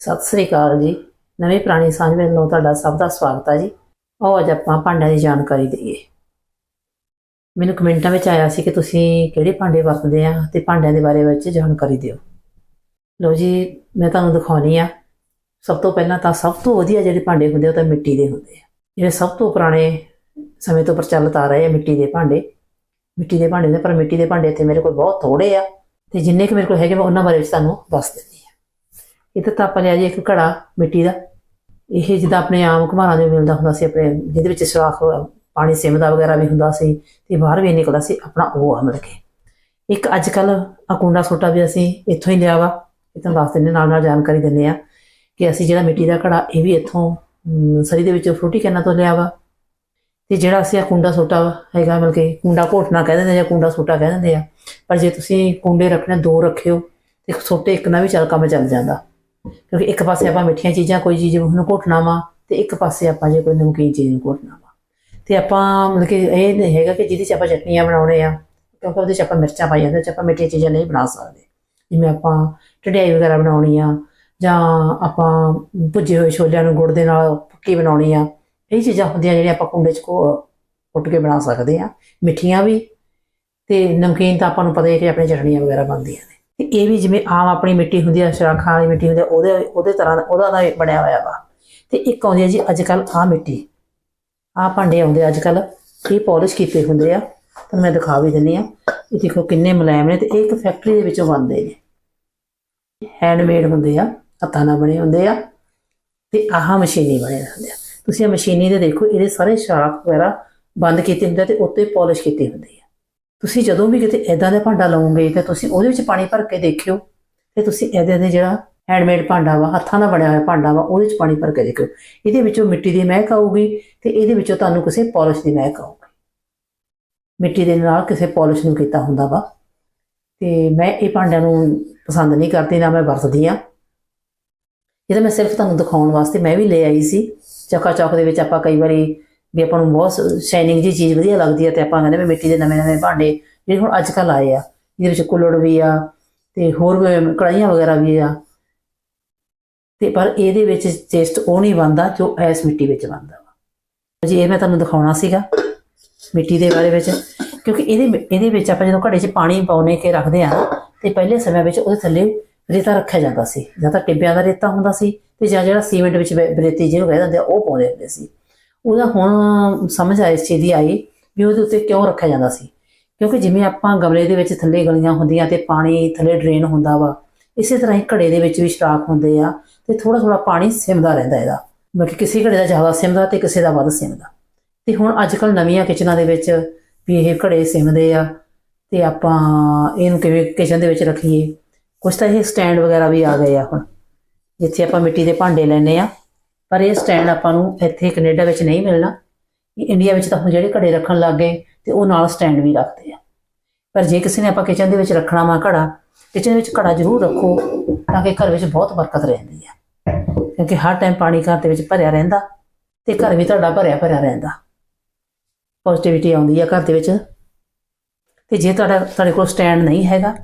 ਸਤਿ ਸ੍ਰੀ ਅਕਾਲ ਜੀ। ਨਵੀਂ ਪੁਰਾਣੀ ਸਾਂਝ ਵਿੱਚ ਨੂੰ ਤੁਹਾਡਾ ਸਭ ਦਾ ਸਵਾਗਤ ਹੈ ਜੀ। ਆਓ ਅੱਜ ਆਪਾਂ ਭਾਂਡਿਆਂ ਦੀ ਜਾਣਕਾਰੀ ਦਈਏ। ਮੈਨੂੰ ਕਮੈਂਟਾਂ ਵਿੱਚ ਆਇਆ ਸੀ ਕਿ ਤੁਸੀਂ ਕਿਹੜੇ ਭਾਂਡੇ ਵਰਤਦੇ ਆ ਤੇ ਭਾਂਡਿਆਂ ਦੇ ਬਾਰੇ ਵਿੱਚ ਜਾਣਕਾਰੀ ਦਿਓ। ਲਓ ਜੀ, ਮੈਂ ਤੁਹਾਨੂੰ ਦਿਖਾਉਣੀ ਆ। ਸਭ ਤੋਂ ਪਹਿਲਾਂ ਤਾਂ ਸਭ ਤੋਂ ਵਧੀਆ ਜਿਹੜੇ ਭਾਂਡੇ ਹੁੰਦੇ ਆ, ਉਹ ਤਾਂ ਮਿੱਟੀ ਦੇ ਹੁੰਦੇ ਆ। ਜਿਹੜੇ ਸਭ ਤੋਂ ਪੁਰਾਣੇ ਸਮੇਂ ਤੋਂ ਪ੍ਰਚਲਿਤ ਆ ਰਹੇ ਆ ਮਿੱਟੀ ਦੇ ਭਾਂਡੇ। ਮਿੱਟੀ ਦੇ ਭਾਂਡੇ ਹੁੰਦੇ ਪਰ ਮਿੱਟੀ ਦੇ ਭਾਂਡੇ ਇੱਥੇ ਮੇਰੇ ਕੋਲ ਬਹੁਤ ਥੋੜੇ ਆ। ਤੇ ਜਿੰਨੇ ਕਿ ਮੇਰੇ ਕੋਲ ਹੈਗੇ, ਮੈਂ ਉਹਨਾਂ ਬਾਰੇ ਵਿੱਚ ਤੁਹਾਨੂੰ ਦੱਸ ਦਿੰਦੀ ਆ ਇੱਥੇ ਤਾਂ ਆਪਾਂ ਲਿਆ ਜੀ ਇੱਕ ਘੜਾ ਮਿੱਟੀ ਦਾ। ਇਹ ਜਿੱਦਾਂ ਆਪਣੇ ਆਮ ਘੁਮਾਰਾਂ ਦੇ ਮਿਲਦਾ ਹੁੰਦਾ ਸੀ, ਆਪਣੇ ਜਿਹਦੇ ਵਿੱਚ ਸੁਰਾਖ, ਪਾਣੀ ਸਿਮਦਾ ਵਗੈਰਾ ਵੀ ਹੁੰਦਾ ਸੀ ਤੇ ਬਾਹਰ ਵੀ ਨਿਕਲਦਾ ਸੀ, ਆਪਣਾ ਉਹ ਆ ਮਿਲ ਕੇ। ਇੱਕ ਅੱਜ ਕੱਲ ਅਕੁੰਡਾ ਸੋਟਾ ਵੀ ਅਸੀਂ ਇੱਥੋਂ ਹੀ ਲਿਆ ਵਾ, ਇਹ ਤੁਹਾਨੂੰ ਦੱਸ ਦਿੰਦੇ ਨਾਲ ਨਾਲ ਜਾਣਕਾਰੀ ਦਿੰਦੇ ਆ ਕਿ ਅਸੀਂ ਜਿਹੜਾ ਮਿੱਟੀ ਦਾ ਘੜਾ, ਇਹ ਵੀ ਇੱਥੋਂ ਸਰੀ ਦੇ ਵਿੱਚ ਫਰੂਟੀ ਕੈਨਾ ਤੋਂ ਲਿਆ ਵਾ। ਤੇ ਜਿਹੜਾ ਅਸੀਂ ਆ ਕੁੰਡਾ ਸੋਟਾ ਹੈਗਾ ਮਿਲ ਕੇ ਕੁੰਡਾ ਘੋਟਣਾ ਕਹਿ ਦਿੰਦੇ ਆ ਜਾਂ ਕੁੰਡਾ ਸੋਟਾ ਕਹਿ ਦਿੰਦੇ ਆ, ਪਰ ਜੇ ਤੁਸੀਂ ਕੁੰਡੇ ਰੱਖਣੇ, ਦੋ ਰੱਖਿਓ ਤੇ ਸੋਟੇ ਇੱਕ ਨਾਲ ਵੀ ਚੱਲ ਕੰਮ ਚੱਲ ਜਾਂਦਾ। ਕਿਉਂਕਿ ਇੱਕ ਪਾਸੇ ਆਪਾਂ ਮਿੱਠੀਆਂ ਚੀਜ਼ਾਂ ਕੋਈ ਚੀਜ਼ ਨੂੰ ਘੋਟਣਾ ਵਾ ਤੇ ਇੱਕ ਪਾਸੇ ਆਪਾਂ ਜੇ ਕੋਈ ਨਮਕੀਨ ਚੀਜ਼ ਨੂੰ ਘੋਟਣਾ ਵਾ। ਤੇ ਆਪਾਂ ਮਤਲਬ ਕਿ ਇਹ ਨਹੀਂ ਹੈਗਾ ਕਿ ਜਿਹਦੇ ਚ ਆਪਾਂ ਚਟਨੀਆਂ ਬਣਾਉਣੇ ਆ, ਕਿਉਂਕਿ ਉਹਦੇ ਚ ਆਪਾਂ ਮਿਰਚਾਂ ਪਾਈਆਂ ਜਾਂਦੇ ਚ ਆਪਾਂ ਮਿੱਠੀਆਂ ਚੀਜ਼ਾਂ ਨਹੀਂ ਬਣਾ ਸਕਦੇ। ਜਿਵੇਂ ਆਪਾਂ ਢਡਿਆਈ ਵਗੈਰਾ ਬਣਾਉਣੀ ਆ, ਜਾਂ ਆਪਾਂ ਭੁੱਜੇ ਹੋਏ ਛੋਲਿਆਂ ਨੂੰ ਗੁੜ ਦੇ ਨਾਲ ਪੱਕੀ ਬਣਾਉਣੀ ਆ, ਇਹ ਚੀਜ਼ਾਂ ਹੁੰਦੀਆਂ ਜਿਹੜੀਆਂ ਆਪਾਂ ਕੁੰਡੇ 'ਚ ਕੋ ਕੁੱਟ ਕੇ ਬਣਾ ਸਕਦੇ ਆ। ਮਿੱਠੀਆਂ ਵੀ ਤੇ ਨਮਕੀਨ ਤਾਂ ਆਪਾਂ ਨੂੰ ਪਤਾ ਹੀ ਹੈ ਕਿ ਆਪਣੇ ਚਟਣੀਆਂ ਵਗੈਰਾ ਬਣਦੀਆਂ ਨੇ। ਤੇ ਇਹ ਵੀ ਜਿਵੇਂ ਆਮ ਆਪਣੀ ਮਿੱਟੀ ਹੁੰਦੀ ਆ ਸ਼ਰਾਖਾਂ ਵਾਲੀ ਮਿੱਟੀ ਹੁੰਦੀ ਆ, ਉਹਦੇ ਉਹਦੇ ਤਰ੍ਹਾਂ ਦਾ, ਉਹਦਾ ਦਾ ਬਣਿਆ ਹੋਇਆ ਵਾ। ਤੇ ਇੱਕ ਆਉਂਦੀ ਆ ਜੀ ਅੱਜ ਕੱਲ ਆ ਮਿੱਟੀ। ਆ ਭਾਂਡੇ ਆਉਂਦੇ ਅੱਜ ਕੱਲ ਇਹ ਪਾਲਿਸ਼ ਕੀਤੇ ਹੁੰਦੇ ਆ। ਤੁਹਾਨੂੰ ਮੈਂ ਦਿਖਾ ਵੀ ਦਿੰਨੀ ਆ। ਇਹ ਦੇਖੋ ਕਿੰਨੇ ਮੁਲਾਇਮ ਨੇ ਤੇ ਇਹ ਇੱਕ ਫੈਕਟਰੀ ਦੇ ਵਿੱਚੋਂ ਬਣਦੇ ਨੇ। ਹੈਂਡਮੇਡ ਹੁੰਦੇ ਆ, ਹੱਥਾਂ ਨਾਲ ਬਣੇ ਹੁੰਦੇ ਆ। ਤੇ ਆਹ ਮਸ਼ੀਨੀ ਬਣੇ ਹੁੰਦੇ ਆ। ਤੁਸੀਂ ਇਹ ਮਸ਼ੀਨੀ ਦੇ ਦੇਖੋ, ਇਹਦੇ ਸਾਰੇ ਸ਼ਰਾਖ ਵਗੈਰਾ ਬੰਦ ਕੀਤੇ ਹੁੰਦੇ ਆ ਤੇ ਉੱਤੇ ਪਾਲਿਸ਼ ਕੀਤੀ ਹੁੰਦੀ ਆ। ਤੁਸੀਂ ਜਦੋਂ ਵੀ ਕਿਤੇ ਐਦਾਂ ਦਾ ਭਾਂਡਾ ਲਵੋਗੇ ਤੇ ਤੁਸੀਂ ਉਹਦੇ ਵਿੱਚ ਪਾਣੀ ਭਰ ਕੇ ਦੇਖਿਓ ਤੇ ਤੁਸੀਂ ਇਹਦੇ ਦੇ ਜਿਹੜਾ ਹੈਂਡਮੇਡ ਭਾਂਡਾ ਵਾ, ਹੱਥਾਂ ਨਾਲ ਬਣਿਆ ਹੋਇਆ ਭਾਂਡਾ ਵਾ, ਉਹਦੇ ਵਿੱਚ ਪਾਣੀ ਭਰ ਕੇ ਦੇਖਿਓ। ਇਹਦੇ ਵਿੱਚੋਂ ਮਿੱਟੀ ਦੀ ਮਹਿਕ ਆਊਗੀ ਤੇ ਇਹਦੇ ਵਿੱਚੋਂ ਤੁਹਾਨੂੰ ਕਿਸੇ ਪਾਲਿਸ਼ ਦੀ ਮਹਿਕ ਆਊਗੀ। ਮਿੱਟੀ ਦੇ ਨਾਲ ਕਿਸੇ ਪਾਲਿਸ਼ ਨੂੰ ਕੀਤਾ ਹੁੰਦਾ ਵਾ। ਤੇ ਮੈਂ ਇਹ ਭਾਂਡਿਆਂ ਨੂੰ ਪਸੰਦ ਨਹੀਂ ਕਰਦੀ, ਨਾ ਮੈਂ ਵਰਤਦੀ ਆ ਇਹ ਤਾਂ ਮੈਂ ਸਿਰਫ ਤੁਹਾਨੂੰ ਦਿਖਾਉਣ ਵਾਸਤੇ ਮੈਂ ਵੀ ਲੈ ਆਈ ਸੀ। ਚੱਕਾ ਚੌਕ ਦੇ ਵਿੱਚ ਆਪਾਂ ਕਈ ਵਾਰੀ ਵੀ ਆਪਾਂ ਨੂੰ ਬਹੁਤ ਸ਼ਾਈਨਿੰਗ ਜੀ ਚੀਜ਼ ਵਧੀਆ ਲੱਗਦੀ ਹੈ ਤੇ ਆਪਾਂ ਕਹਿੰਦੇ ਵੀ ਮਿੱਟੀ ਦੇ ਨਵੇਂ ਨਵੇਂ ਭਾਂਡੇ ਜਿਹੜੇ ਹੁਣ ਅੱਜ ਕੱਲ ਆਏ ਆ, ਜਿਹਦੇ ਵਿੱਚ ਕੁੱਲੜ ਵੀ ਆ ਤੇ ਹੋਰ ਵੀ ਕੜਾਈਆਂ ਵਗੈਰਾ ਵੀ ਆ। ਤੇ ਪਰ ਇਹਦੇ ਵਿੱਚ ਟੇਸਟ ਉਹ ਨਹੀਂ ਬਣਦਾ ਜੋ ਇਸ ਮਿੱਟੀ ਵਿੱਚ ਬਣਦਾ ਵਾ। ਜੀ, ਇਹ ਮੈਂ ਤੁਹਾਨੂੰ ਦਿਖਾਉਣਾ ਸੀਗਾ ਮਿੱਟੀ ਦੇ ਬਾਰੇ ਵਿੱਚ, ਕਿਉਂਕਿ ਇਹਦੇ ਇਹਦੇ ਵਿੱਚ ਆਪਾਂ ਜਦੋਂ ਘੜੇ 'ਚ ਪਾਣੀ ਪਾਉਣੇ ਕੇ ਰੱਖਦੇ ਆ, ਤੇ ਪਹਿਲੇ ਸਮੇਂ ਵਿੱਚ ਉਹਦੇ ਥੱਲੇ ਰੇਤਾ ਰੱਖਿਆ ਜਾਂਦਾ ਸੀ। ਜਾਂ ਤਾਂ ਟਿੱਬਿਆਂ ਦਾ ਰੇਤਾ ਹੁੰਦਾ ਸੀ ਤੇ ਜਾਂ ਜਿਹੜਾ ਸੀਮੈਂਟ ਵਿੱਚ ਬਰੇਤੀ ਰੇਤੀ ਜਿਹਨੂੰ ਕਹਿੰਦੇ ਹੁੰਦੇ ਆ ਉਹ ਪਾਉਂਦੇ ਹੁੰਦੇ ਸੀ। ਉਹਦਾ ਹੁਣ ਸਮਝ ਆਈ ਇਸ ਚੀਜ਼ ਦੀ ਆਈ ਵੀ ਉਹਦੇ ਉੱਤੇ ਕਿਉਂ ਰੱਖਿਆ ਜਾਂਦਾ ਸੀ। ਕਿਉਂਕਿ ਜਿਵੇਂ ਆਪਾਂ ਗਮਲੇ ਦੇ ਵਿੱਚ ਥੱਲੇ ਗਲੀਆਂ ਹੁੰਦੀਆਂ ਤੇ ਪਾਣੀ ਥੱਲੇ ਡਰੇਨ ਹੁੰਦਾ ਵਾ, ਇਸੇ ਤਰ੍ਹਾਂ ਹੀ ਘੜੇ ਦੇ ਵਿੱਚ ਵੀ ਸ਼ਰਾਖ ਹੁੰਦੇ ਆ ਤੇ ਥੋੜਾ ਥੋੜਾ ਪਾਣੀ ਸਿਮਦਾ ਰਹਿੰਦਾ ਇਹਦਾ। ਮਤਲਬ ਕਿ ਕਿਸੇ ਘੜੇ ਦਾ ਜ਼ਿਆਦਾ ਸਿਮਦਾ ਤੇ ਕਿਸੇ ਦਾ ਵੱਧ ਸਿਮਦਾ। ਤੇ ਹੁਣ ਅੱਜ ਕੱਲ ਨਵੀਆਂ ਕਿਚਨਾਂ ਦੇ ਵਿੱਚ ਵੀ ਇਹ ਘੜੇ ਸਿਮਦੇ ਆ ਤੇ ਆਪਾਂ ਇਹਨੂੰ ਕਿਵੇਂ ਕਿਚਨ ਦੇ ਵਿੱਚ ਰੱਖੀਏ। ਕੁਝ ਤਾਂ ਇਹ ਸਟੈਂਡ ਵਗੈਰਾ ਵੀ ਆ ਗਏ ਆ ਹੁਣ, ਜਿੱਥੇ ਆਪਾਂ ਮਿੱਟੀ ਦੇ ਭਾਂਡੇ ਲੈਨੇ ਆ। ਪਰ ਇਹ ਸਟੈਂਡ ਆਪਾਂ ਨੂੰ ਇੱਥੇ ਕੈਨੇਡਾ ਵਿੱਚ ਨਹੀਂ ਮਿਲਣਾ। ਇੰਡੀਆ ਵਿੱਚ ਤਾਂ ਹੁਣ ਜਿਹੜੇ ਘੜੇ ਰੱਖਣ ਲੱਗ ਗਏ ਤੇ ਉਹ ਨਾਲ ਸਟੈਂਡ ਵੀ ਰੱਖਦੇ ਆ। ਪਰ ਜੇ ਕਿਸੇ ਨੇ ਆਪਾਂ ਕਿਚਨ ਦੇ ਵਿੱਚ ਰੱਖਣਾ ਵਾ ਘੜਾ ਕਿਚਨ ਵਿੱਚ ਘੜਾ ਜ਼ਰੂਰ ਰੱਖੋ ਤਾਂ ਕਿ ਘਰ ਵਿੱਚ ਬਹੁਤ ਬਰਕਤ ਰਹਿੰਦੀ ਆ। ਕਿਉਂਕਿ ਹਰ ਟਾਈਮ ਪਾਣੀ ਘਰ ਦੇ ਵਿੱਚ ਭਰਿਆ ਰਹਿੰਦਾ ਤੇ ਘਰ ਵੀ ਤੁਹਾਡਾ ਭਰਿਆ ਭਰਿਆ ਰਹਿੰਦਾ। ਪੋਜ਼ਿਟਿਵਿਟੀ ਆਉਂਦੀ ਆ ਘਰ ਦੇ ਵਿੱਚ। ਤੇ ਜੇ ਤੁਹਾਡਾ, ਤੁਹਾਡੇ ਕੋਲ ਸਟੈਂਡ ਨਹੀਂ ਹੈਗਾ,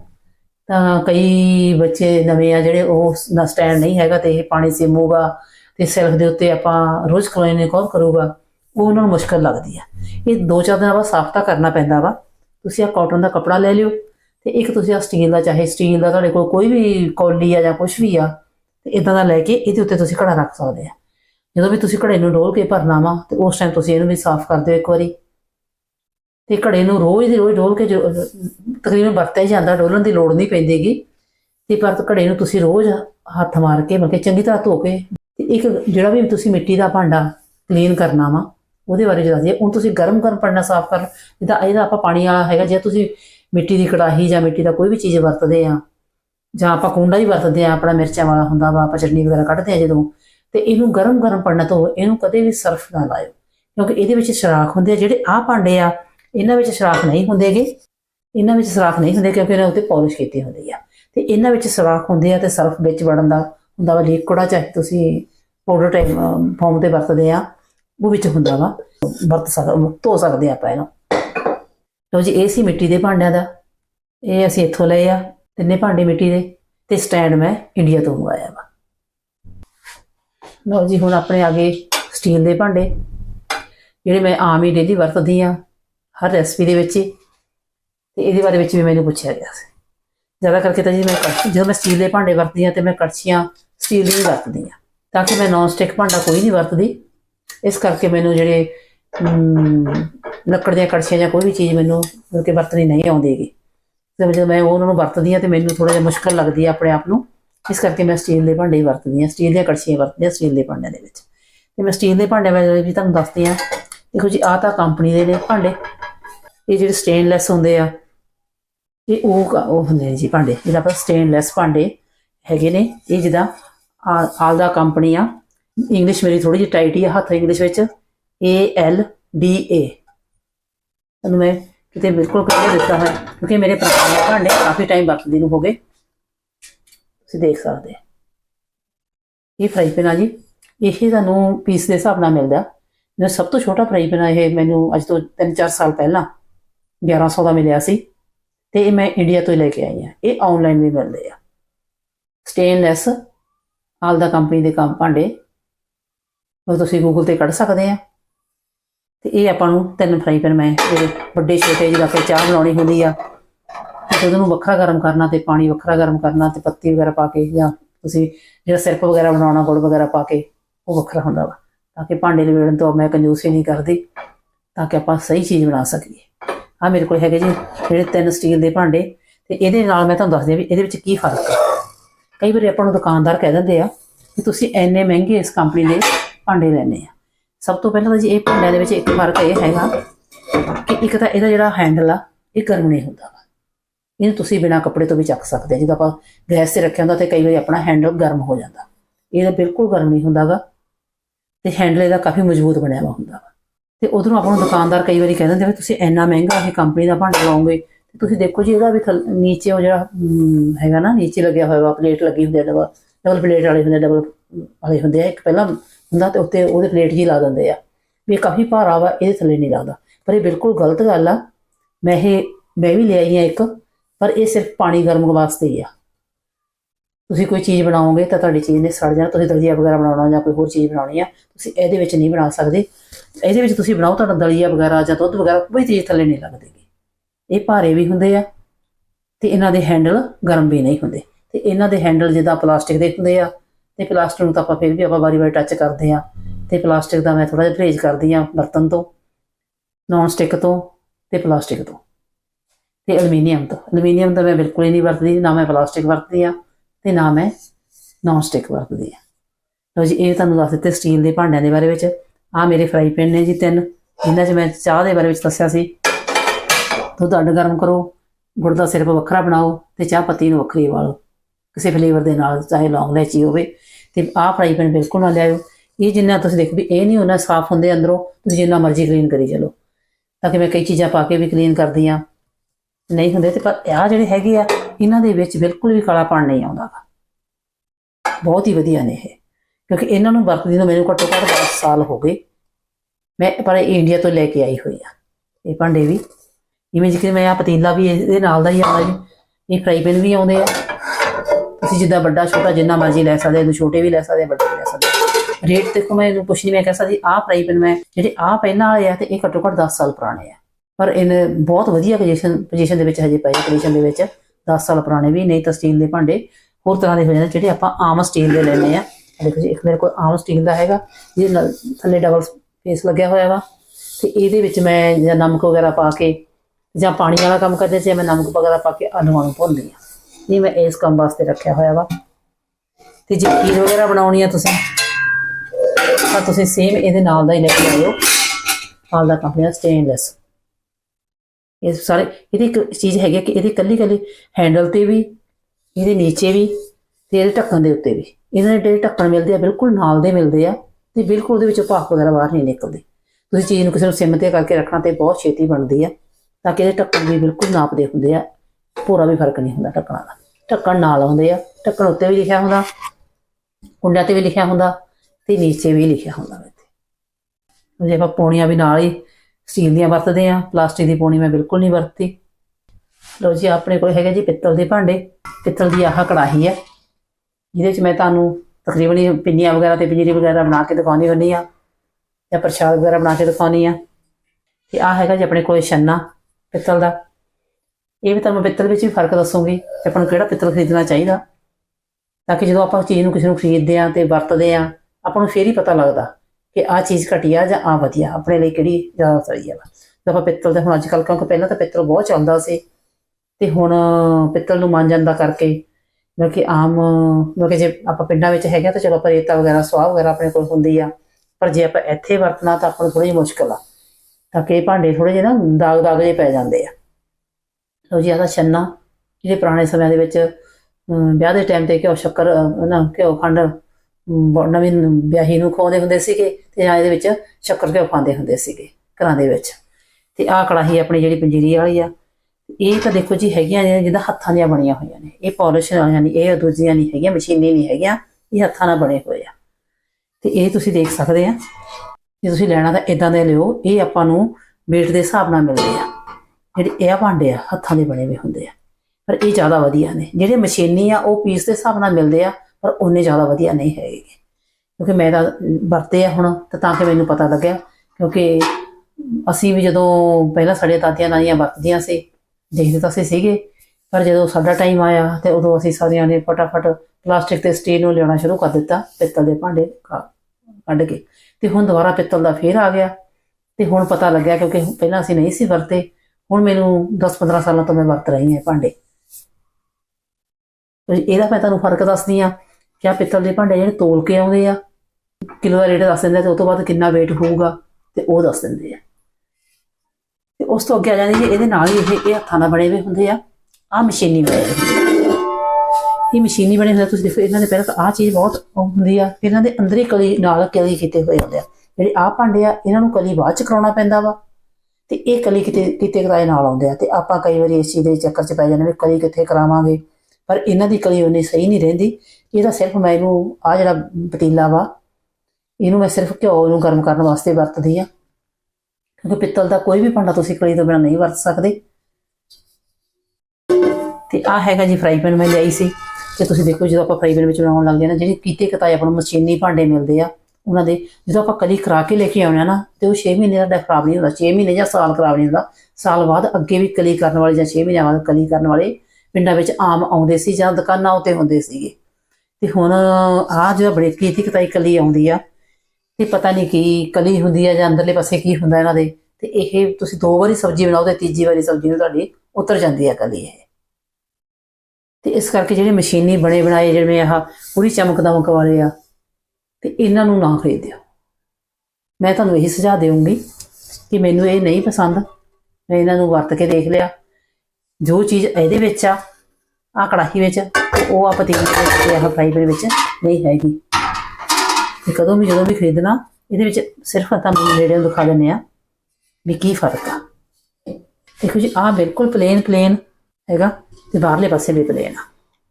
ਤਾਂ ਕਈ ਬੱਚੇ ਨਵੇਂ ਆ ਜਿਹੜੇ ਉਹ ਨਾ ਸਟੈਂਡ ਨਹੀਂ ਹੈਗਾ ਤੇ ਇਹ ਪਾਣੀ ਸਿਮੂਗਾ ਤੇ ਸੈਲਫ ਦੇ ਉੱਤੇ ਆਪਾਂ ਰੋਜ਼ ਕਲੋਇਨ ਕੌਣ ਕਰੂਗਾ, ਉਹ ਉਹਨਾਂ ਨੂੰ ਮੁਸ਼ਕਲ ਲੱਗਦੀ ਆ। ਇਹ ਦੋ ਚਾਰ ਦਿਨਾਂ ਬਾਅਦ ਸਾਫ਼ ਤਾਂ ਕਰਨਾ ਪੈਂਦਾ ਵਾ। ਤੁਸੀਂ ਆ ਕਾਟਨ ਦਾ ਕੱਪੜਾ ਲੈ ਲਿਓ ਤੇ ਇੱਕ ਤੁਸੀਂ ਆ ਸਟੀਲ ਦਾ, ਚਾਹੇ ਸਟੀਲ ਦਾ ਤੁਹਾਡੇ ਕੋਲ ਕੋਈ ਵੀ ਕੌਲੀ ਆ ਜਾਂ ਕੁਝ ਵੀ ਆ, ਤੇ ਇਦਾਂ ਦਾ ਲੈ ਕੇ ਇਹਦੇ ਉੱਤੇ ਤੁਸੀਂ ਘੜਾ ਰੱਖ ਸਕਦੇ ਆ। ਜਦੋਂ ਵੀ ਤੁਸੀਂ ਘੜੇ ਨੂੰ ਡੋਲ ਕੇ ਭਰਨਾ ਵਾ, ਤੇ ਉਸ ਟਾਈਮ ਤੁਸੀਂ ਇਹਨੂੰ ਵੀ ਸਾਫ਼ ਕਰ ਦਿਓ ਇੱਕ ਵਾਰੀ। ਤੇ ਘੜੇ ਨੂੰ ਰੋਜ਼ ਦੀ ਰੋਜ਼ ਡੋਲ ਕੇ ਜੋ- ਤਕਰੀਬਨ ਵਰਤਿਆ ਹੀ ਜਾਂਦਾ, ਡੋਲਣ ਦੀ ਲੋੜ ਨਹੀਂ ਪੈਂਦੀਗੀ। ਤੇ ਪਰ ਘੜੇ ਨੂੰ ਤੁਸੀਂ ਰੋਜ਼ ਹੱਥ ਮਾਰ ਕੇ ਮਤਲਬ ਕਿ ਚੰਗੀ ਤਰ੍ਹਾਂ ਧੋ ਕੇ ਤੇ ਇੱਕ ਜਿਹੜਾ ਵੀ ਤੁਸੀਂ ਮਿੱਟੀ ਦਾ ਭਾਂਡਾ ਕਲੀਨ ਕਰਨਾ ਵਾ, ਉਹਦੇ ਬਾਰੇ ਦੱਸ ਦਈਏ ਹੁਣ ਤੁਸੀਂ ਗਰਮ ਗਰਮ ਪਾਣੀ ਸਾਫ਼ ਕਰ ਜਿੱਦਾਂ ਇਹਦਾ ਆਪਾਂ ਪਾਣੀ ਵਾਲਾ ਹੈਗਾ, ਜੇ ਤੁਸੀਂ ਮਿੱਟੀ ਦੀ ਕੜਾਹੀ ਜਾਂ ਮਿੱਟੀ ਦਾ ਕੋਈ ਵੀ ਚੀਜ਼ ਵਰਤਦੇ ਆ, ਜਾਂ ਆਪਾਂ ਕੁੰਡਾ ਹੀ ਵਰਤਦੇ ਆ, ਆਪਣਾ ਮਿਰਚਾਂ ਵਾਲਾ ਹੁੰਦਾ ਵਾ, ਆਪਾਂ ਚਟਨੀ ਵਗੈਰਾ ਕੱਢਦੇ ਆ ਜਦੋਂ, ਤੇ ਇਹਨੂੰ ਗਰਮ ਗਰਮ ਪਾਣੀ ਤੋਂ ਇਹਨੂੰ ਕਦੇ ਵੀ ਸਰਫ ਨਾ ਲਾਇਓ। ਕਿਉਂਕਿ ਇਹਦੇ ਵਿੱਚ ਸ਼ਰਾਖ ਹੁੰਦੇ ਆ, ਜਿਹੜੇ ਆਹ ਭਾਂਡੇ ਆ, ਇਹਨਾਂ ਵਿੱਚ ਸ਼ਰਾਖ ਨਹੀਂ ਹੁੰਦੇਗੇ ਇਹਨਾਂ ਵਿੱਚ ਸ਼ਰਾਖ ਨਹੀਂ ਹੁੰਦੇ, ਕਿਉਂਕਿ ਇਹਨਾਂ ਉੱਤੇ ਪਾਲਿਸ਼ ਕੀਤੀ ਹੁੰਦੀ ਆ। ਤੇ ਇਹਨਾਂ ਵਿੱਚ ਸ਼ਰਾਖ ਹੁੰਦੇ ਆ ਤੇ ਸਰਫ ਵਿੱਚ ਵੜਨ ਦਾ ਹੁੰਦਾ ਵਾ ਲਿਕੁਇਡ ਚਾਹੇ ਤੁਸੀਂ ਪਾਊਡਰ ਟਾਈਪ ਫਾਰਮ ਤੇ ਵਰਤਦੇ ਆ, ਉਹ ਵਿੱਚ ਹੁੰਦਾ ਵਾ। ਵਰਤ ਸਕ ਧੋ ਸਕਦੇ ਆ ਆਪਾਂ ਇਹਨੂੰ। ਲਓ ਜੀ, ਇਹ ਸੀ ਮਿੱਟੀ ਦੇ ਭਾਂਡਿਆਂ ਦਾ। ਇਹ ਅਸੀਂ ਇੱਥੋਂ ਲਏ ਆ, ਤਿੰਨੇ ਭਾਂਡੇ ਮਿੱਟੀ ਦੇ, ਤੇ ਸਟੈਂਡ ਮੈਂ ਇੰਡੀਆ ਤੋਂ ਮੰਗਵਾਇਆ ਵਾ। ਲਓ ਜੀ, ਹੁਣ ਆਪਣੇ ਆ ਗਏ ਸਟੀਲ ਦੇ ਭਾਂਡੇ। ਜਿਹੜੇ ਮੈਂ ਆਮ ਹੀ ਡੇਲੀ ਵਰਤਦੀ ਆ, ਹਰ ਰੈਸਪੀ ਦੇ ਵਿੱਚ ਹੀ। ਤੇ ਇਹਦੇ ਬਾਰੇ ਵਿੱਚ ਵੀ ਮੈਨੂੰ ਪੁੱਛਿਆ ਗਿਆ ਸੀ। ਜ਼ਿਆਦਾ ਕਰਕੇ ਤਾਂ ਜੀ ਮੈਂ ਜਦੋਂ ਮੈਂ ਸਟੀਲ ਦੇ ਭਾਂਡੇ ਵਰਤਦੀ ਆ ਤੇ ਮੈਂ ਕੜਛੀਆਂ ਸਟੀਲ ਦੀਆਂ ਹੀ ਵਰਤਦੀ ਆ ਤਾਂ ਕਿ ਮੈਂ ਨੌਨ ਸਟਿਕ ਭਾਂਡਾ ਕੋਈ ਨਹੀਂ ਵਰਤਦੀ। ਇਸ ਕਰਕੇ ਮੈਨੂੰ ਜਿਹੜੇ ਲੱਕੜ ਦੀਆਂ ਕੜਛੀਆਂ ਜਾਂ ਕੋਈ ਵੀ ਚੀਜ਼ ਮੈਨੂੰ ਕਿ ਵਰਤਣੀ ਨਹੀਂ ਆਉਂਦੀਗੀ। ਤੇ ਜਦੋਂ ਮੈਂ ਉਹਨਾਂ ਨੂੰ ਵਰਤਦੀ ਆ ਤੇ ਮੈਨੂੰ ਥੋੜਾ ਜਿਹਾ ਮੁਸ਼ਕਲ ਲੱਗਦੀ ਆ ਆਪਣੇ ਆਪ ਨੂੰ, ਇਸ ਕਰਕੇ ਮੈਂ ਸਟੀਲ ਦੇ ਭਾਂਡੇ ਹੀ ਵਰਤਦੀ ਆ ਸਟੀਲ ਦੀਆਂ ਕੜਛੀਆਂ ਵਰਤਦੀ ਆ ਸਟੀਲ ਦੇ ਭਾਂਡਿਆਂ ਦੇ ਵਿੱਚ। ਤੇ ਮੈਂ ਸਟੀਲ ਦੇ ਭਾਂਡਿਆਂ ਬਾਰੇ ਵੀ ਤੁਹਾਨੂੰ ਦੱਸਦੀ ਆ ਦੇਖੋ ਜੀ, ਆਹ ਤਾਂ ਕੰਪਨੀ ਦੇ ਨੇ ਭਾਂਡੇ। ਇਹ ਜਿਹੜੇ ਸਟੇਨਲੈਸ ਹੁੰਦੇ ਆ, ਇਹ ਉਹ ਉਹ ਹੁੰਦੇ ਨੇ ਜੀ ਭਾਂਡੇ। ਜਿਹੜਾ ਆਪਾਂ ਸਟੇਨਲੈਸ ਭਾਂਡੇ ਹੈਗੇ ਨੇ, ਇਹ ਜਿਹਦਾ ਆਲ ਦਾ ਕੰਪਨੀ ਆ। ਇੰਗਲਿਸ਼ ਮੇਰੀ ਥੋੜੀ ਜਿਹੀ ਟਾਈਟ ਹੀ ਆ ਹੱਥ ਇੰਗਲਿਸ਼ ਵਿੱਚ। ਏ ਐਲ ਡੀ ਏ ਤੁਹਾਨੂੰ ਮੈਂ ਕਿਤੇ ਬਿਲਕੁਲ ਕਲੀਅਰ ਦਿੱਤਾ ਹੈ ਕਿਉਂਕਿ ਮੇਰੇ ਪੁਰਾਣੇ ਭਾਂਡੇ ਕਾਫੀ ਟਾਈਮ ਵਰਤਦੇ ਨੂੰ ਹੋ ਗਏ। ਤੁਸੀਂ ਦੇਖ ਸਕਦੇ ਇਹ ਫਰਾਈ ਪੈਨ ਆ ਜੀ। ਇਹ ਤੁਹਾਨੂੰ ਪੀਸ ਦੇ ਹਿਸਾਬ ਨਾਲ ਮਿਲਦਾ। ਜਿਹੜਾ ਸਭ ਤੋਂ ਛੋਟਾ ਫਰਾਈ ਪੈਨ ਆ ਇਹ ਮੈਨੂੰ ਅੱਜ ਤੋਂ 3-4 ਸਾਲ ਪਹਿਲਾਂ 1100 ਦਾ ਮਿਲਿਆ ਸੀ। ਤੇ ਇਹ ਮੈਂ ਇੰਡੀਆ ਤੋਂ ਹੀ ਲੈ ਕੇ ਆਈ ਹਾਂ। ਇਹ ਆਨਲਾਈਨ ਵੀ ਮਿਲਦੇ ਆ। ਸਟੇਨਲੈਸ ਆਲ ਦਾ ਕੰਪਨੀ ਦੇ ਕੰਮ ਭਾਂਡੇ। ਉਹ ਤੁਸੀਂ ਗੂਗਲ ਤੇ ਕੱਢ ਸਕਦੇ ਆ। ਤੇ ਇਹ ਆਪਾਂ ਨੂੰ ਤਿੰਨ ਫਰਾਈ ਪੈਨ ਮੈਂ ਜਿਹੜੇ ਵੱਡੇ ਛੋਟੇ ਜਿਹਦਾ ਕਿ ਚਾਹ ਬਣਾਉਣੀ ਹੁੰਦੀ ਆ। ਤੇ ਉਹਨੂੰ ਵੱਖਰਾ ਗਰਮ ਕਰਨਾ ਤੇ ਪਾਣੀ ਵੱਖਰਾ ਗਰਮ ਕਰਨਾ ਤੇ ਪੱਤੀ ਵਗੈਰਾ ਪਾ ਕੇ ਜਾਂ ਤੁਸੀਂ ਜਿਹੜਾ ਸਿਰਪ ਵਗੈਰਾ ਬਣਾਉਣਾ, ਗੁੜ ਵਗੈਰਾ ਪਾ ਕੇ, ਉਹ ਵੱਖਰਾ ਹੁੰਦਾ ਵਾ। ਤਾਂ ਕਿ ਭਾਂਡੇ ਲਵੇੜਨ ਤੋਂ ਮੈਂ ਕੰਜੂਸੀ ਨਹੀਂ ਕਰਦੀ, ਤਾਂ ਕਿ ਆਪਾਂ ਸਹੀ ਚੀਜ਼ ਬਣਾ ਸਕੀਏ। ਆ ਮੇਰੇ ਕੋਲ ਹੈਗੇ ਜੀ, ਜਿਹੜੇ ਤਿੰਨ ਸਟੀਲ ਦੇ ਭਾਂਡੇ, ਤੇ ਇਹਦੇ ਨਾਲ ਮੈਂ ਤੁਹਾਨੂੰ ਦੱਸਦੀ ਹਾਂ ਵੀ ਇਹਦੇ ਵਿੱਚ ਕੀ ਫ਼ਰਕ ਹੈ ਕਈ ਵਾਰੀ ਆਪਾਂ ਨੂੰ ਦੁਕਾਨਦਾਰ ਕਹਿ ਦਿੰਦੇ ਆ ਕਿ ਤੁਸੀਂ ਐਨੇ ਮਹਿੰਗੇ ਇਸ ਕੰਪਨੀ ਦੇ ਭਾਂਡੇ ਲੈਣੇ ਆ। ਸਭ ਤੋਂ ਪਹਿਲਾਂ ਤਾਂ ਜੀ ਇਹ ਭਾਂਡਿਆਂ ਦੇ ਵਿੱਚ ਇੱਕ ਫ਼ਰਕ ਇਹ ਹੈਗਾ ਕਿ ਇੱਕ ਤਾਂ ਇਹਦਾ ਜਿਹੜਾ ਹੈਂਡਲ ਆ, ਇਹ ਗਰਮ ਨਹੀਂ ਹੁੰਦਾ ਵਾ। ਇਹਨੂੰ ਤੁਸੀਂ ਬਿਨਾਂ ਕੱਪੜੇ ਤੋਂ ਵੀ ਚੱਕ ਸਕਦੇ ਜਦੋਂ ਆਪਾਂ ਗੈਸ ਤੇ ਰੱਖਿਆ ਹੁੰਦਾ ਤੇ ਕਈ ਵਾਰੀ ਆਪਣਾ ਹੈਂਡਲ ਗਰਮ ਹੋ ਜਾਂਦਾ। ਇਹਦਾ ਬਿਲਕੁਲ ਗਰਮ ਨਹੀਂ ਹੁੰਦਾਗਾ ਤੇ ਹੈਂਡਲ ਇਹਦਾ ਕਾਫੀ ਮਜ਼ਬੂਤ ਬਣਿਆ ਵਾ ਹੁੰਦਾ ਵਾ। ਤੇ ਉਧਰੋਂ ਆਪਾਂ ਨੂੰ ਦੁਕਾਨਦਾਰ ਕਈ ਵਾਰੀ ਕਹਿ ਦਿੰਦੇ ਵੀ ਤੁਸੀਂ ਇੰਨਾ ਮਹਿੰਗਾ ਇਹ ਕੰਪਨੀ ਦਾ ਭਾਂਡਾ ਲਾਓਗੇ ਤੁਸੀਂ ਦੇਖੋ ਜੀ ਇਹਦਾ ਵੀ ਥੱਲ- ਨੀਚੇ ਉਹ ਜਿਹੜਾ ਹੈਗਾ ਨਾ, ਨੀਚੇ ਲੱਗਿਆ ਹੋਇਆ ਵਾ, ਪਲੇਟ ਲੱਗੀ ਹੁੰਦੀ ਹੈ ਡਬਲ ਡਬਲ ਪਲੇਟ ਵਾਲੇ ਹੁੰਦੇ ਡਬਲ ਵਾਲੇ ਹੁੰਦੇ ਆ। ਇੱਕ ਪਹਿਲਾਂ ਹੁੰਦਾ ਤੇ ਉੱਤੇ ਉਹਦੇ ਪਲੇਟ ਜੀ ਲਾ ਦਿੰਦੇ ਆ। ਵੀ ਇਹ ਕਾਫੀ ਭਾਰਾ ਵਾ, ਇਹਦੇ ਥੱਲੇ ਨਹੀਂ ਲੱਗਦਾ। ਪਰ ਇਹ ਬਿਲਕੁਲ ਗਲਤ ਗੱਲ ਆ। ਮੈਂ ਇਹ, ਮੈਂ ਵੀ ਲੈ ਆਈ ਆ ਇੱਕ, ਪਰ ਇਹ ਸਿਰਫ ਪਾਣੀ ਗਰਮ ਵਾਸਤੇ ਹੀ ਆ। ਤੁਸੀਂ ਕੋਈ ਚੀਜ਼ ਬਣਾਓਗੇ ਤਾਂ ਤੁਹਾਡੀ ਚੀਜ਼ ਨੇ ਸੜ ਜਾਣਾ, ਤੁਸੀਂ ਦਲੀਆ ਵਗੈਰਾ ਬਣਾਉਣਾ ਜਾਂ ਕੋਈ ਹੋਰ ਚੀਜ਼ ਬਣਾਉਣੀ ਆ, ਤੁਸੀਂ ਇਹਦੇ ਵਿੱਚ ਨਹੀਂ ਬਣਾ ਸਕਦੇ। ਇਹਦੇ ਵਿੱਚ ਤੁਸੀਂ ਬਣਾਓ, ਤੁਹਾਡਾ ਦਲੀਆ ਵਗੈਰਾ ਜਾਂ ਦੁੱਧ ਵਗੈਰਾ ਕੋਈ ਚੀਜ਼ ਥੱਲੇ ਨਹੀਂ ਲੱਗਦੀਗੀ ਇਹ ਭਾਰੇ ਵੀ ਹੁੰਦੇ ਆ ਤੇ ਇਹਨਾਂ ਦੇ ਹੈਂਡਲ ਗਰਮ ਵੀ ਨਹੀਂ ਹੁੰਦੇ। ਤੇ ਇਹਨਾਂ ਦੇ ਹੈਂਡਲ ਜਿੱਦਾਂ ਪਲਾਸਟਿਕ ਦੇ ਹੁੰਦੇ ਆ, ਤੇ ਪਲਾਸਟਿਕ ਨੂੰ ਤਾਂ ਆਪਾਂ ਫਿਰ ਵੀ ਆਪਾਂ ਵਾਰੀ-ਵਾਰੀ ਟੱਚ ਕਰਦੇ ਆ। ਤੇ ਪਲਾਸਟਿਕ ਦਾ ਮੈਂ ਥੋੜਾ ਜਿਹਾ ਪਰਹੇਜ਼ ਕਰਦੀ ਆ ਬਰਤਨ ਤੋਂ ਨੌਨ ਸਟਿਕ ਤੋਂ ਤੇ ਪਲਾਸਟਿਕ ਤੋਂ। ਤੇ ਐਲੂਮੀਨੀਅਮ ਤੋਂ। ਐਲੂਮੀਨੀਅਮ ਤਾਂ ਮੈਂ ਬਿਲਕੁਲ ਹੀ ਨਹੀਂ ਵਰਤਦੀ, ਨਾ ਮੈਂ ਪਲਾਸਟਿਕ ਵਰਤਦੀ ਆ ਤੇ ਨਾ ਮੈਂ ਨੌਨ ਸਟਿਕ ਵਰਤਦੀ ਆ। ਲਓ ਜੀ, ਇਹ ਤੁਹਾਨੂੰ ਦੱਸ ਦਿੱਤੇ ਸਟੀਲ ਦੇ ਭਾਂਡਿਆਂ ਦੇ ਬਾਰੇ ਵਿੱਚ। ਆ ਮੇਰੇ ਫਰਾਈ ਪੈਨ ਨੇ ਜੀ ਤਿੰਨ ਜਿਨ੍ਹਾਂ 'ਚ ਮੈਂ ਚਾਹ ਦੇ ਬਾਰੇ ਵਿੱਚ ਦੱਸਿਆ ਸੀ। ਦੁੱਧ ਅੱਡ ਗਰਮ ਕਰੋ, ਗੁੜ ਦਾ ਸਿਰਪ ਵੱਖਰਾ ਬਣਾਓ ਤੇ ਚਾਹ ਪੱਤੀ ਨੂੰ ਵੱਖਰੀ ਵਾਲੋ ਕਿਸੇ ਫਲੇਵਰ ਦੇ ਨਾਲ, ਚਾਹੇ ਲੌਂਗ ਲੈਚੀ ਹੋਵੇ, ਤੇ ਆਹ ਫਰਾਈ ਪੈਨ ਬਿਲਕੁਲ ਨਾ ਲਿਆਇਓ। ਇਹ ਜਿੰਨਾ ਤੁਸੀਂ ਦੇਖੋ ਵੀ ਇਹ ਨਹੀਂ ਉਹਨਾਂ ਸਾਫ਼ ਹੁੰਦੇ ਅੰਦਰੋਂ, ਤੁਸੀਂ ਜਿੰਨਾ ਮਰਜ਼ੀ ਕਲੀਨ ਕਰੀ ਚਲੋ। ਤਾਂ ਕਿ ਮੈਂ ਕਈ ਚੀਜ਼ਾਂ ਪਾ ਕੇ ਵੀ ਕਲੀਨ ਕਰਦੀ ਆ ਨਹੀਂ ਹੁੰਦੇ ਤੇ ਪਰ ਆਹ ਜਿਹੜੇ ਹੈਗੇ ਆ, ਇਹਨਾਂ ਦੇ ਵਿੱਚ ਬਿਲਕੁਲ ਵੀ ਕਾਲਾ ਪਾਣ ਨਹੀਂ ਆਉਂਦਾ ਗਾ। ਬਹੁਤ ਹੀ ਵਧੀਆ ਨੇ ਇਹ। ਕਿਉਂਕਿ ਇਹਨਾਂ ਨੂੰ ਵਰਤਦੀ ਨੂੰ ਮੈਨੂੰ ਘੱਟੋ ਘੱਟ 10 ਸਾਲ ਹੋ ਗਏ। ਮੈਂ ਪਰ ਇਹ ਇੰਡੀਆ ਤੋਂ ਲੈ ਕੇ ਆਈ ਹੋਈ ਆ ਇਹ ਭਾਂਡੇ ਵੀ ਜਿਵੇਂ ਜਿਵੇਂ ਮੈਂ ਆ ਪਤੀਲਾ ਵੀ ਇਹਦੇ ਨਾਲ ਦਾ ਹੀ ਆਉਂਦਾ ਜੀ। ਇਹ ਫਰਾਈ ਪੈਨ ਵੀ ਆਉਂਦੇ ਆ। ਤੁਸੀਂ ਜਿੱਦਾਂ ਵੱਡਾ, ਛੋਟਾ ਜਿੰਨਾ ਮਰਜ਼ੀ ਲੈ ਸਕਦੇ ਇਹਨੂੰ ਛੋਟੇ ਵੀ ਲੈ ਸਕਦੇ ਵੱਡੇ ਵੀ ਲੈ ਸਕਦੇ ਰੇਟ ਦੇਖੋ ਮੈਂ ਇਹਨੂੰ ਪੁੱਛ ਨਹੀਂ, ਮੈਂ ਕਹਿ ਸਕਦੀ ਆਹ ਫਰਾਈ ਪੈਨ ਮੈਂ, ਜਿਹੜੇ ਆਹ ਪਹਿਲਾਂ ਵਾਲੇ ਆ ਤੇ ਇਹ ਘੱਟੋ ਘੱਟ 10 ਸਾਲ ਪੁਰਾਣੇ ਆ। ਪਰ ਇਹਨੇ ਬਹੁਤ ਵਧੀਆ ਪੋਜੀਸ਼ਨ ਪੋਜੀਸ਼ਨ ਦੇ ਵਿੱਚ ਹਜੇ ਪਏ ਪੋਜੀਸ਼ਨ ਦੇ ਵਿੱਚ 10 ਸਾਲ ਪੁਰਾਣੇ ਵੀ ਨਹੀਂ ਤਾਂ ਸਟੀਲ ਦੇ ਭਾਂਡੇ। ਹੋਰ ਤਰ੍ਹਾਂ ਦੇ ਹੋ ਜਾਂਦੇ, ਜਿਹੜੇ ਆਪਾਂ ਆਮ ਸਟੀਲ ਦੇ ਲੈਨੇ ਆ। ਦੇਖੋ ਜੀ, ਇੱਕ ਮੇਰੇ ਕੋਲ ਆਮ ਸਟੀਲ ਦਾ ਹੈਗਾ, ਜਿਹਦੇ ਨਾਲ ਥੱਲੇ ਡਬਲ ਫੇਸ ਲੱਗਿਆ ਹੋਇਆ ਵਾ। ਤੇ ਇਹਦੇ ਵਿੱਚ ਮੈਂ ਜਾਂ ਨਮਕ ਵਗੈਰਾ ਪਾ ਕੇ ਜਾਂ ਪਾਣੀ ਵਾਲਾ ਕੰਮ ਕਰਦੇ ਸੀ, ਮੈਂ ਨਮਕ ਵਗੈਰਾ ਪਾ ਕੇ ਆਲੂਆਂ ਨੂੰ ਭੁੰਨਦੀ ਆ ਨਹੀਂ, ਮੈਂ ਇਸ ਕੰਮ ਵਾਸਤੇ ਰੱਖਿਆ ਹੋਇਆ ਵਾ। ਤੇ ਜੇ ਖੀਰ ਵਗੈਰਾ ਬਣਾਉਣੀ ਆ ਤੁਸੀਂ, ਤਾਂ ਤੁਸੀਂ ਸੇਮ ਇਹਦੇ ਨਾਲ ਦਾ ਹੀ ਲੈ ਕੇ ਆਇਓ। ਹਾਲ ਦਾ ਕੰਪਨੀ ਦਾ ਸਟੇਨਲੈਸ ਇਹ ਸਾਰੇ, ਇਹਦੀ ਇੱਕ ਚੀਜ਼ ਹੈਗੀ ਆ ਕਿ ਇਹਦੀ ਕੱਲੀ ਕੱਲੀ ਹੈਂਡਲ ਤੇ ਵੀ, ਇਹਦੇ ਨੀਚੇ ਵੀ, ਤੇ ਇਹਦੇ ਢੱਕਣ ਦੇ ਉੱਤੇ ਵੀ। ਇਹਨਾਂ ਦੇ ਜਿਹੜੇ ਢੱਕਣ ਮਿਲਦੇ ਆ, ਬਿਲਕੁਲ ਨਾਲ ਦੇ ਮਿਲਦੇ ਆ, ਤੇ ਬਿਲਕੁਲ ਉਹਦੇ ਵਿੱਚੋਂ ਭਾਫ ਵਗੈਰਾ ਬਾਹਰ ਨਹੀਂ ਨਿਕਲਦੇ। ਤੁਸੀਂ ਚੀਜ਼ ਨੂੰ ਕਿਸੇ ਨੂੰ ਸਿਮ ਤੇ ਕਰਕੇ ਰੱਖਣਾ ਤੇ ਬਹੁਤ ਛੇਤੀ ਬਣਦੀ ਆ। ਤਾਂ ਕਿ ਇਹਦੇ ਢੱਕਣ ਵੀ ਬਿਲਕੁਲ ਨਾਪਦੇ ਹੁੰਦੇ ਆ ਪੂਰਾ ਵੀ ਫ਼ਰਕ ਨਹੀਂ ਹੁੰਦਾ ਢੱਕਣਾਂ ਦਾ। ਢੱਕਣ ਨਾਲ ਆਉਂਦੇ ਆ, ਢੱਕਣ ਉੱਤੇ ਵੀ ਲਿਖਿਆ ਹੁੰਦਾ, ਕੁੰਡਿਆਂ ਤੇ ਵੀ ਲਿਖਿਆ ਹੁੰਦਾ ਤੇ ਨੀਚੇ ਵੀ ਲਿਖਿਆ ਹੁੰਦਾ ਇੱਥੇ। ਜੇ ਆਪਾਂ ਪੌਣੀਆਂ ਵੀ ਨਾਲ ਹੀ ਸਟੀਲ ਦੀਆਂ ਵਰਤਦੇ ਆ ਪਲਾਸਟਿਕ ਦੀ ਪੌਣੀ ਮੈਂ ਬਿਲਕੁਲ ਨਹੀਂ ਵਰਤੀ ਲਓ ਜੀ, ਆਪਣੇ ਕੋਲ ਹੈਗਾ ਜੀ ਪਿੱਤਲ ਦੇ ਭਾਂਡੇ। ਪਿੱਤਲ ਦੀ ਆਹ ਕੜਾਹੀ ਹੈ ਜਿਹਦੇ ਵਿੱਚ ਮੈਂ ਤੁਹਾਨੂੰ ਤਕਰੀਬਨ ਹੀ ਪਿੰਨੀਆਂ ਵਗੈਰਾ ਤੇ ਪੰਜੀਰੀ ਵਗੈਰਾ ਬਣਾ ਕੇ ਦਿਖਾਉਣੀ ਹੁੰਦੀ ਆ ਜਾਂ ਪ੍ਰਸ਼ਾਦ ਵਗੈਰਾ ਬਣਾ ਕੇ ਦਿਖਾਉਣੀ ਆ ਤੇ ਆ ਹੈਗਾ ਜੀ ਆਪਣੇ ਕੋਲ ਛੰਨਾ। ਪਿੱਤਲ ਦਾ। ਇਹ ਵੀ ਤੁਹਾਨੂੰ ਪਿੱਤਲ ਵਿੱਚ ਵੀ ਫ਼ਰਕ ਦੱਸੂਗੀ ਕਿ ਆਪਾਂ ਨੂੰ ਕਿਹੜਾ ਪਿੱਤਲ ਖਰੀਦਣਾ ਚਾਹੀਦਾ। ਤਾਂ ਕਿ ਜਦੋਂ ਆਪਾਂ ਚੀਜ਼ ਨੂੰ ਕਿਸੇ ਨੂੰ ਖਰੀਦਦੇ ਆ ਤੇ ਵਰਤਦੇ ਆ ਆਪਾਂ ਨੂੰ ਫੇਰ ਹੀ ਪਤਾ ਲੱਗਦਾ ਕਿ ਆਹ ਚੀਜ਼ ਘਟੀਆ ਜਾਂ ਆ ਵਧੀਆ, ਆਪਣੇ ਲਈ ਕਿਹੜੀ ਜ਼ਿਆਦਾ ਸਹੀ ਹੈ ਜਦੋਂ ਆਪਾਂ ਪਿੱਤਲ ਦੇ ਹੁਣ ਅੱਜ ਕੱਲ੍ਹ ਕਿਉਂਕਿ ਪਹਿਲਾਂ ਤਾਂ ਪਿੱਤਲ ਬਹੁਤ ਚੱਲਦਾ ਸੀ ਤੇ ਹੁਣ ਪਿੱਤਲ ਨੂੰ ਮੰਨ ਜਾਂਦਾ ਕਰਕੇ ਜਿਵੇਂ ਕਿ ਆਮ ਜਿਵੇਂ ਕਿ ਜੇ ਆਪਾਂ ਪਿੰਡਾਂ ਵਿੱਚ ਹੈਗੇ ਆ ਤਾਂ ਚਲੋ ਆਪਾਂ ਰੇਤਾ ਵਗੈਰਾ, ਸਵਾਹ ਵਗੈਰਾ ਆਪਣੇ ਕੋਲ ਹੁੰਦੀ ਆ। ਪਰ ਜੇ ਆਪਾਂ ਇੱਥੇ ਵਰਤਣਾ ਤਾਂ ਆਪਾਂ ਨੂੰ ਥੋੜੀ ਜਿਹੀ ਮੁਸ਼ਕਲ ਆ। ਤਾਂ ਕਿ ਭਾਂਡੇ ਥੋੜੇ ਜਿਹੇ ਨਾ ਦਾਗ ਦਾਗ ਜਿਹੇ ਪੈ ਜਾਂਦੇ ਆ। ਲਓ ਜੀ ਆਦਾ ਛੰਨਾ, ਜਿਹੜੇ ਪੁਰਾਣੇ ਸਮਿਆਂ ਦੇ ਵਿੱਚ ਵਿਆਹ ਦੇ ਟਾਈਮ ਤੇ ਘਿਓ ਸ਼ੱਕਰ ਨਾ, ਘਿਓ ਖੰਡ ਬ- ਨਵੀਂ ਵਿਆਹੀ ਨੂੰ ਖਵਾਉਂਦੇ ਹੁੰਦੇ ਸੀਗੇ ਤੇ ਜਾਂ ਇਹਦੇ ਵਿੱਚ ਸ਼ੱਕਰ ਘਿਓ ਪਾਉਂਦੇ ਹੁੰਦੇ ਸੀਗੇ ਘਰਾਂ ਦੇ ਵਿੱਚ। ਤੇ ਆਹ ਕੜਾਹੀ ਆਪਣੀ ਜਿਹੜੀ ਪੰਜੀਰੀ ਵਾਲੀ ਆ, ਇਹ ਤਾਂ ਦੇਖੋ ਜੀ ਹੈਗੀਆਂ ਨੇ ਜਿਹਦਾ ਹੱਥਾਂ ਦੀਆਂ ਬਣੀਆਂ ਹੋਈਆਂ ਨੇ। ਇਹ ਪਾਲਿਸ਼ ਵਾਲੀਆਂ ਨਹੀਂ, ਇਹ ਦੂਜੀਆਂ ਨਹੀਂ ਹੈਗੀਆਂ, ਮਸ਼ੀਨੀ ਨਹੀਂ ਹੈਗੀਆਂ, ਇਹ ਹੱਥਾਂ ਨਾਲ ਬਣੇ ਹੋਏ ਆ। ਤੇ ਇਹ ਤੁਸੀਂ ਦੇਖ ਸਕਦੇ ਆ ਜੇ ਤੁਸੀਂ ਲੈਣਾ ਤਾਂ ਇਦਾਂ ਦੇ ਲਿਓ, ਇਹ ਆਪਾਂ ਨੂੰ weight ਦੇ ਹਿਸਾਬ ਨਾਲ ਮਿਲਦੇ ਆ। ਜਿਹੜੇ ਇਹ ਭਾਂਡੇ ਆ, ਹੱਥਾਂ ਦੇ ਬਣੇ ਹੋਏ ਹੁੰਦੇ ਆ। ਪਰ ਇਹ ਜ਼ਿਆਦਾ ਵਧੀਆ ਨੇ। ਜਿਹੜੇ ਮਸ਼ੀਨੀ ਆ, ਉਹ ਪੀਸ ਦੇ ਹਿਸਾਬ ਨਾਲ ਮਿਲਦੇ ਆ, ਪਰ ਉਹਨੇ ਜ਼ਿਆਦਾ ਵਧੀਆ ਨਹੀਂ ਹੈਗੇ। ਕਿਉਂਕਿ ਮੈਂ ਤਾਂ ਵਰਤੇ ਆ ਹੁਣ, ਤਾਂ ਤਾਂ ਕਿ ਮੈਨੂੰ ਪਤਾ ਲੱਗਿਆ, ਕਿਉਂਕਿ ਅਸੀਂ ਵੀ ਜਦੋਂ ਪਹਿਲਾਂ ਸਾਡੇ ਦਾਦੀਆਂ ਨਾਨੀਆਂ ਵਰਤਦੀਆਂ ਸੀ, ਦੇਖਦੇ ਤਾਂ ਅਸੀਂ ਸੀਗੇ, ਪਰ ਜਦੋਂ ਸਾਡਾ ਟਾਈਮ ਆਇਆ, ਤੇ ਉਦੋਂ ਅਸੀਂ ਸਾਰਿਆਂ ਨੇ ਫਟਾਫਟ ਪਲਾਸਟਿਕ ਤੇ ਸਟੀਲ ਨੂੰ ਲਿਆਉਣਾ ਸ਼ੁਰੂ ਕਰ ਦਿੱਤਾ, ਪਿੱਤਲ ਦੇ ਭਾਂਡੇ ਕੱਢ ਕੇ। ਤੇ ਹੁਣ ਦੁਬਾਰਾ ਪਿੱਤਲ ਦਾ ਫੇਰ ਆ ਗਿਆ। ਤੇ ਹੁਣ ਪਤਾ ਲੱਗਿਆ ਕਿਉਂਕਿ ਪਹਿਲਾਂ ਅਸੀਂ ਨਹੀਂ ਸੀ ਵਰਤੇ, ਹੁਣ ਮੈਨੂੰ 10-15 ਸਾਲਾਂ ਤੋਂ ਮੈਂ ਵਰਤ ਰਹੀ ਹਾਂ ਭਾਂਡੇ। ਇਹਦਾ ਮੈਂ ਤੁਹਾਨੂੰ ਫ਼ਰਕ ਦੱਸਦੀ ਆ ਕਿ ਆਹ ਪਿੱਤਲ ਦੇ ਭਾਂਡੇ ਜਿਹੜੇ ਤੋਲ ਕੇ ਆਉਂਦੇ ਆ, ਕਿਲੋ ਦਾ ਰੇਟ ਦੱਸ ਦਿੰਦੇ ਤੇ ਉਸ ਤੋਂ ਬਾਅਦ ਕਿੰਨਾ weight ਹੋਊਗਾ ਤੇ ਉਹ ਦੱਸ ਦਿੰਦੇ ਆ। ਤੇ ਉਸ ਤੋਂ ਅੱਗੇ ਆ ਜਾਂਦੇ ਜੀ, ਇਹਦੇ ਨਾਲ ਹੀ ਇਹ ਹੱਥਾਂ ਨਾਲ ਬਣੇ ਹੋਏ ਹੁੰਦੇ ਆ ਆ ਮਸ਼ੀਨੀ ਬਣੇ ਹੋਏ ਹੁੰਦੇ ਆ। ਇਹ ਮਸ਼ੀਨੀ ਬਣੇ ਹੁੰਦੇ ਆ, ਤੁਸੀਂ ਦੇਖੋ ਇਹਨਾਂ ਦੇ ਪਹਿਲਾਂ ਤਾਂ ਆਹ ਚੀਜ਼ ਬਹੁਤ ਹੁੰਦੀ ਆ ਫਿਰ ਇਹਨਾਂ ਦੇ ਅੰਦਰ ਹੀ ਕਲੀ ਨਾਲ ਕਲੀ ਕੀਤੇ ਹੋਏ ਹੁੰਦੇ ਆ। ਜਿਹੜੇ ਆਹ ਭਾਂਡੇ ਆ ਇਹਨਾਂ ਨੂੰ ਕਲੀ ਬਾਅਦ ਚ ਕਰਾਉਣਾ ਪੈਂਦਾ ਵਾ ਤੇ ਇਹ ਕਲੀ ਕਿਤੇ ਕਿਤੇ ਕਰਾਏ ਨਾਲ ਆਉਂਦੇ ਆ। ਤੇ ਆਪਾਂ ਕਈ ਵਾਰੀ ਇਸ ਚੀਜ਼ ਦੇ ਚੱਕਰ 'ਚ ਪੈ ਜਾਂਦੇ ਵੀ ਕਲੀ ਕਿੱਥੇ ਕਰਾਵਾਂਗੇ ਪਰ ਇਹਨਾਂ ਦੀ ਕਲੀ ਉਹਨੇ ਸਹੀ ਨਹੀਂ ਰਹਿੰਦੀ। ਇਹਦਾ ਸਿਰਫ ਮੈਂ ਇਹਨੂੰ ਆ ਜਿਹੜਾ ਪਤੀਲਾ ਵਾ ਇਹਨੂੰ ਮੈਂ ਸਿਰਫ ਘਿਓ ਨੂੰ ਗਰਮ ਕਰਨ ਵਾਸਤੇ ਵਰਤਦੀ ਆ। ਕਿਉਂਕਿ ਪਿੱਤਲ ਦਾ ਕੋਈ ਵੀ ਭਾਂਡਾ ਤੁਸੀਂ ਕਲੀ ਤੋਂ ਬਿਨਾਂ ਨਹੀਂ ਵਰਤ ਸਕਦੇ। ਤੇ ਆ ਹੈਗਾ ਜੀ ਫਰਾਈ ਪੈਨ ਮੈਂ ਲਈ ਸੀ। ਤੇ ਤੁਸੀਂ ਦੇਖੋ ਜਦੋਂ ਆਪਾਂ ਫਰਾਈ ਪੈਨ ਵਿੱਚ ਬਣਾਉਣ ਲੱਗਦੇ ਆ ਨਾ, ਜਿਹੜੀ ਕੀਤੇ ਕਤਾਏ ਆਪਾਂ ਨੂੰ ਮਸ਼ੀਨੀ ਭਾਂਡੇ ਮਿਲਦੇ ਆ, ਉਹਨਾਂ ਦੇ ਜਦੋਂ ਆਪਾਂ ਕਲੀ ਕਰਾ ਕੇ ਲੈ ਕੇ ਆਉਂਦੇ ਆ ਨਾ, ਤੇ ਉਹ 6 ਮਹੀਨੇ ਦਾ ਖਰਾਬ ਨਹੀਂ ਹੁੰਦਾ 6 ਮਹੀਨੇ ਜਾਂ ਸਾਲ ਖਰਾਬ ਨਹੀਂ ਹੁੰਦਾ, ਸਾਲ ਬਾਅਦ ਅੱਗੇ ਵੀ ਕਲੀ ਕਰਨ ਵਾਲੇ ਜਾਂ 6 ਮਹੀਨਿਆਂ ਬਾਅਦ ਕਲੀ ਕਰਨ ਵਾਲੇ ਪਿੰਡਾਂ ਵਿੱਚ ਆਮ ਆਉਂਦੇ ਸੀ ਜਾਂ ਦੁਕਾਨਾਂ ਉੱਤੇ ਹੁੰਦੇ ਸੀਗੇ। ਤੇ ਹੁਣ ਆ ਜਿਹੜਾ ਬੜੇ ਕੀਤੀ ਕਤਾਈ ਕਲੀ ਆਉਂਦੀ ਆ, ਤੇ ਪਤਾ ਨਹੀਂ ਕੀ ਕਲੀ ਹੁੰਦੀ ਆ ਜਾਂ ਅੰਦਰਲੇ ਪਾਸੇ ਕੀ ਹੁੰਦਾ ਇਹਨਾਂ ਦੇ, ਤੇ ਇਹ ਤੁਸੀਂ ਦੋ ਵਾਰੀ ਸਬਜ਼ੀ ਬਣਾਓ ਤੇ ਤੀਜੀ ਵਾਰੀ ਸਬਜ਼ੀ ਨੂੰ ਤੁਹਾਡੀ ਉਤਰ ਜਾਂਦੀ ਆ ਕਲੀ ਇਹ। ਤੇ ਇਸ ਕਰਕੇ ਜਿਹੜੇ ਮਸ਼ੀਨੀ ਬਣੇ ਬਣਾਏ, ਜਿਵੇਂ ਆਹ ਪੂਰੀ ਚਮਕ ਦਮਕ ਵਾਲੇ ਆ, ਤੇ ਇਹਨਾਂ ਨੂੰ ਨਾ ਖਰੀਦਿਓ। ਮੈਂ ਤੁਹਾਨੂੰ ਇਹੀ ਸੁਝਾਅ ਦੇਵਾਂਗੀ ਕਿ ਮੈਨੂੰ ਇਹ ਨਹੀਂ ਪਸੰਦ। ਮੈਂ ਇਹਨਾਂ ਨੂੰ ਵਰਤ ਕੇ ਦੇਖ ਲਿਆ। ਜੋ ਚੀਜ਼ ਇਹਦੇ ਵਿੱਚ ਆ ਆ ਕੜਾਹੀ ਵਿੱਚ, ਉਹ ਆ ਪਤੀਲੇ ਵਿੱਚ ਤੇ ਆਹ ਫਰਾਈ ਪੈਨ ਵਿੱਚ ਨਹੀਂ ਹੈਗੀ। ਤੇ ਕਦੋਂ ਵੀ, ਜਦੋਂ ਵੀ ਖਰੀਦਣਾ, ਇਹਦੇ ਵਿੱਚ ਸਿਰਫ ਤੁਹਾਨੂੰ ਨੇੜੇ ਦਿਖਾ ਦਿੰਨੇ ਆ ਵੀ ਕੀ ਫ਼ਰਕ ਆ। ਦੇਖੋ ਜੀ, ਆਹ ਬਿਲਕੁਲ ਪਲੇਨ ਪਲੇਨ ਹੈਗਾ? ਤੇ ਬਾਹਰਲੇ ਪਾਸੇ ਵੀ ਪਲੇਨ ਆ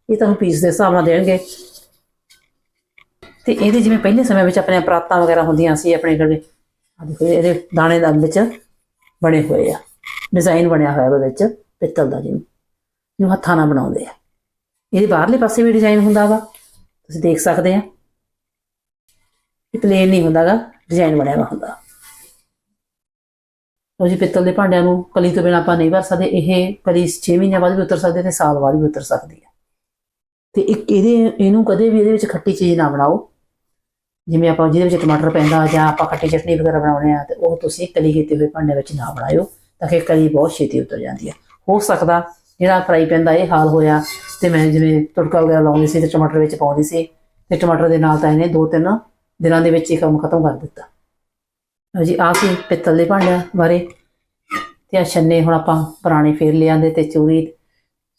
ਇਹ ਤੁਹਾਨੂੰ ਪੀਸ ਦੇ ਹਿਸਾਬ ਨਾਲ ਦੇਣਗੇ। ਤੇ ਇਹਦੇ ਜਿਵੇਂ ਪਹਿਲੇ ਸਮੇਂ ਵਿੱਚ ਆਪਣੇ ਪਰਾਤਾਂ ਵਗੈਰਾ ਹੁੰਦੀਆਂ ਸੀ ਆਪਣੇ ਕੋਲ ਆ ਦੇਖੋ ਇਹਦੇ ਦਾਣੇ ਦਾ ਵਿੱਚ ਬਣੇ ਹੋਏ ਆ। ਡਿਜ਼ਾਈਨ ਬਣਿਆ ਹੋਇਆ ਉਹਦੇ ਵਿੱਚ, ਪਿੱਤਲ ਦਾ ਜਿਵੇਂ। ਜਿਹਨੂੰ ਹੱਥਾਂ ਨਾਲ ਬਣਾਉਂਦੇ ਆ। ਇਹਦੇ ਬਾਹਰਲੇ ਪਾਸੇ ਵੀ ਡਿਜ਼ਾਈਨ ਹੁੰਦਾ ਵਾ। ਤੁਸੀਂ ਦੇਖ ਸਕਦੇ ਆ। ਇਹ ਪਲੇਨ ਨਹੀਂ ਹੁੰਦਾਗਾ ਡਿਜ਼ਾਈਨ ਬਣਿਆ ਹੋਇਆ ਹੁੰਦਾ। ਉਹ ਜੀ, ਪਿੱਤਲ ਦੇ ਭਾਂਡਿਆਂ ਨੂੰ ਕਲੀ ਤੋਂ ਬਿਨਾਂ ਆਪਾਂ ਨਹੀਂ ਵਰਤ ਸਕਦੇ। ਇਹ ਕਲੀ 6 ਮਹੀਨਿਆਂ ਬਾਅਦ ਵੀ ਉਤਰ ਸਕਦੀ ਹੈ ਤੇ ਸਾਲ ਬਾਅਦ ਵੀ ਉਤਰ ਸਕਦੀ ਹੈ। ਤੇ ਇੱਕ ਇਹਦੇ, ਇਹਨੂੰ ਕਦੇ ਵੀ ਇਹਦੇ ਵਿੱਚ ਖੱਟੀ ਚੀਜ਼ ਨਾ ਬਣਾਓ। ਜਿਵੇਂ ਆਪਾਂ, ਜਿਹਦੇ ਵਿੱਚ ਟਮਾਟਰ ਪੈਂਦਾ ਜਾਂ ਆਪਾਂ ਖੱਟੀ ਚਟਨੀ ਵਗੈਰਾ ਬਣਾਉਣੇ ਆ ਤੇ ਉਹ ਤੁਸੀਂ ਕਲੀ ਕੀਤੇ ਹੋਏ ਭਾਂਡੇ ਵਿੱਚ ਨਾ ਬਣਾਇਓ, ਤਾਂ ਕਿ ਕਲੀ ਬਹੁਤ ਛੇਤੀ ਉਤਰ ਜਾਂਦੀ ਹੈ। ਹੋ ਸਕਦਾ ਜਿਹੜਾ ਫਰਾਈ ਪੈਨ ਦਾ ਇਹ ਹਾਲ ਹੋਇਆ ਤੇ ਮੈਂ ਜਿਵੇਂ ਤੜਕਾ ਵਗੈਰਾ ਲਾਉਂਦੀ ਸੀ ਤੇ ਟਮਾਟਰ ਵਿੱਚ ਪਾਉਂਦੀ ਸੀ, ਤੇ ਟਮਾਟਰ ਦੇ ਨਾਲ ਤਾਂ ਇਹਨੇ ਦੋ ਤਿੰਨ ਦਿਨਾਂ ਦੇ ਵਿੱਚ ਹੀ ਕੰਮ ਖਤਮ ਕਰ ਦਿੱਤਾ। ਲਓ ਜੀ ਆ ਸੀ ਪਿੱਤਲ ਦੇ ਭਾਂਡਿਆਂ ਬਾਰੇ। ਤੇ ਆ ਛੰਨੇ ਹੁਣ ਆਪਾਂ ਪੁਰਾਣੇ ਫੇਰ ਲਿਆਂਦੇ ਤੇ ਚੂਰੀ,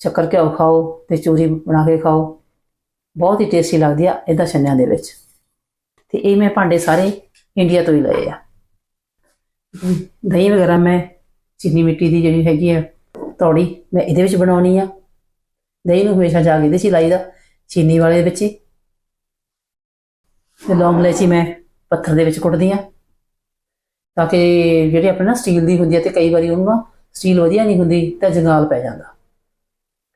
ਸ਼ੱਕਰ ਘਿਓ ਖਾਓ ਤੇ ਚੂਰੀ ਬਣਾ ਕੇ ਖਾਓ। ਬਹੁਤ ਹੀ ਟੇਸਟੀ ਲੱਗਦੀ ਆ ਇਹਦਾ ਛੰਨਿਆਂ ਦੇ ਵਿੱਚ। ਤੇ ਇਹ ਮੈਂ ਭਾਂਡੇ ਸਾਰੇ ਇੰਡੀਆ ਤੋਂ ਹੀ ਲਏ ਆ। ਦਹੀਂ ਵਗੈਰਾ ਮੈਂ ਚੀਨੀ ਮਿੱਟੀ ਦੀ ਜਿਹੜੀ ਹੈਗੀ ਆ, ਤੌੜੀ ਮੈਂ ਇਹਦੇ ਵਿੱਚ ਬਣਾਉਣੀ ਆ। ਦਹੀਂ ਨੂੰ ਹਮੇਸ਼ਾ ਜਾ ਕੇ ਇਹਦੇ 'ਚ ਹੀ ਲਾਈਦਾ, ਚੀਨੀ ਵਾਲੇ ਵਿੱਚ ਹੀ। ਤੇ ਲੌਂਗ ਇਲਾਇਚੀ ਮੈਂ ਪੱਥਰ ਦੇ ਵਿੱਚ ਕੁੱਟਦੀ ਆ। ਤਾਂ ਕਿ ਜਿਹੜੀ ਆਪਣੇ ਨਾ ਸਟੀਲ ਦੀ ਹੁੰਦੀ ਹੈ ਤੇ ਕਈ ਵਾਰੀ ਉਹਨੂੰ ਨਾ ਸਟੀਲ ਵਧੀਆ ਨਹੀਂ ਹੁੰਦੀ ਤਾਂ ਜੰਗਾਲ ਪੈ ਜਾਂਦਾ।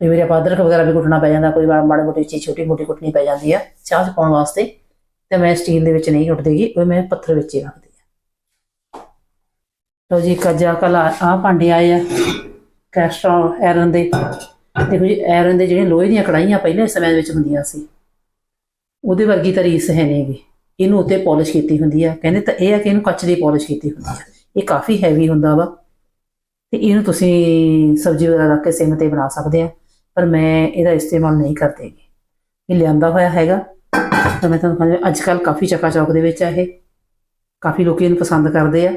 ਕਈ ਵਾਰੀ ਆਪਾਂ ਅਦਰਕ ਵਗੈਰਾ ਵੀ ਕੁੱਟਣਾ ਪੈ ਜਾਂਦਾ, ਕੋਈ ਵਾਰ ਮਾੜੀ ਮੋਟੀ ਚੀਜ਼, ਛੋਟੀ ਮੋਟੀ ਕੁੱਟਣੀ ਪੈ ਜਾਂਦੀ ਆ ਚਾਹ ਚ ਪਾਉਣ ਵਾਸਤੇ ਤੇ ਮੈਂ ਸਟੀਲ ਦੇ ਵਿੱਚ ਨਹੀਂ ਕੁੱਟਦੀਗੀ ਉਹ ਮੈਂ ਪੱਥਰ ਵਿੱਚ ਹੀ ਰੱਖਦੀ ਆ। ਲਓ ਜੀ ਕੱਜਾ ਕਲ ਆ ਭਾਂਡੇ ਆਏ ਆ ਕੈਸਟਰੋਲ ਐਰਨ ਦੇ। ਦੇਖੋ ਜੀ ਐਰਨ ਦੇ ਜਿਹੜੇ ਲੋਹੇ ਦੀਆਂ ਕੜਾਈਆਂ ਪਹਿਲੇ ਸਮੇਂ ਦੇ ਵਿੱਚ ਹੁੰਦੀਆਂ ਸੀ, ਉਹਦੇ ਵਰਗੀ ਤਾਂ ਰੀਸ ਹੈ ਨਹੀਂਗੀ ਇਹਨੂੰ ਉੱਤੇ ਪਾਲਿਸ਼ ਕੀਤੀ ਹੁੰਦੀ ਆ। ਕਹਿੰਦੇ ਤਾਂ ਇਹ ਆ ਕਿ ਇਹਨੂੰ ਕੱਚ ਦੀ ਪਾਲਿਸ਼ ਕੀਤੀ ਹੁੰਦੀ ਆ। ਇਹ ਕਾਫੀ ਹੈਵੀ ਹੁੰਦਾ ਵਾ। ਤੇ ਇਹਨੂੰ ਤੁਸੀਂ ਸਬਜ਼ੀ ਵਗੈਰਾ ਰੱਖ ਕੇ ਸਿਮ ਤੇ ਬਣਾ ਸਕਦੇ ਆ। ਪਰ ਮੈਂ ਇਹਦਾ ਇਸਤੇਮਾਲ ਨਹੀਂ ਕਰਦੀ ਇਹ ਲਿਆਂਦਾ ਹੋਇਆ ਹੈਗਾ। ਤਾਂ ਮੈਂ ਤੁਹਾਨੂੰ ਕਹਿੰਦਾ ਅੱਜ ਕੱਲ ਕਾਫੀ ਚੱਕਾ ਚੌਕ ਦੇ ਵਿੱਚ ਆ ਇਹ। ਕਾਫੀ ਲੋਕੀ ਇਹਨੂੰ ਪਸੰਦ ਕਰਦੇ ਆ।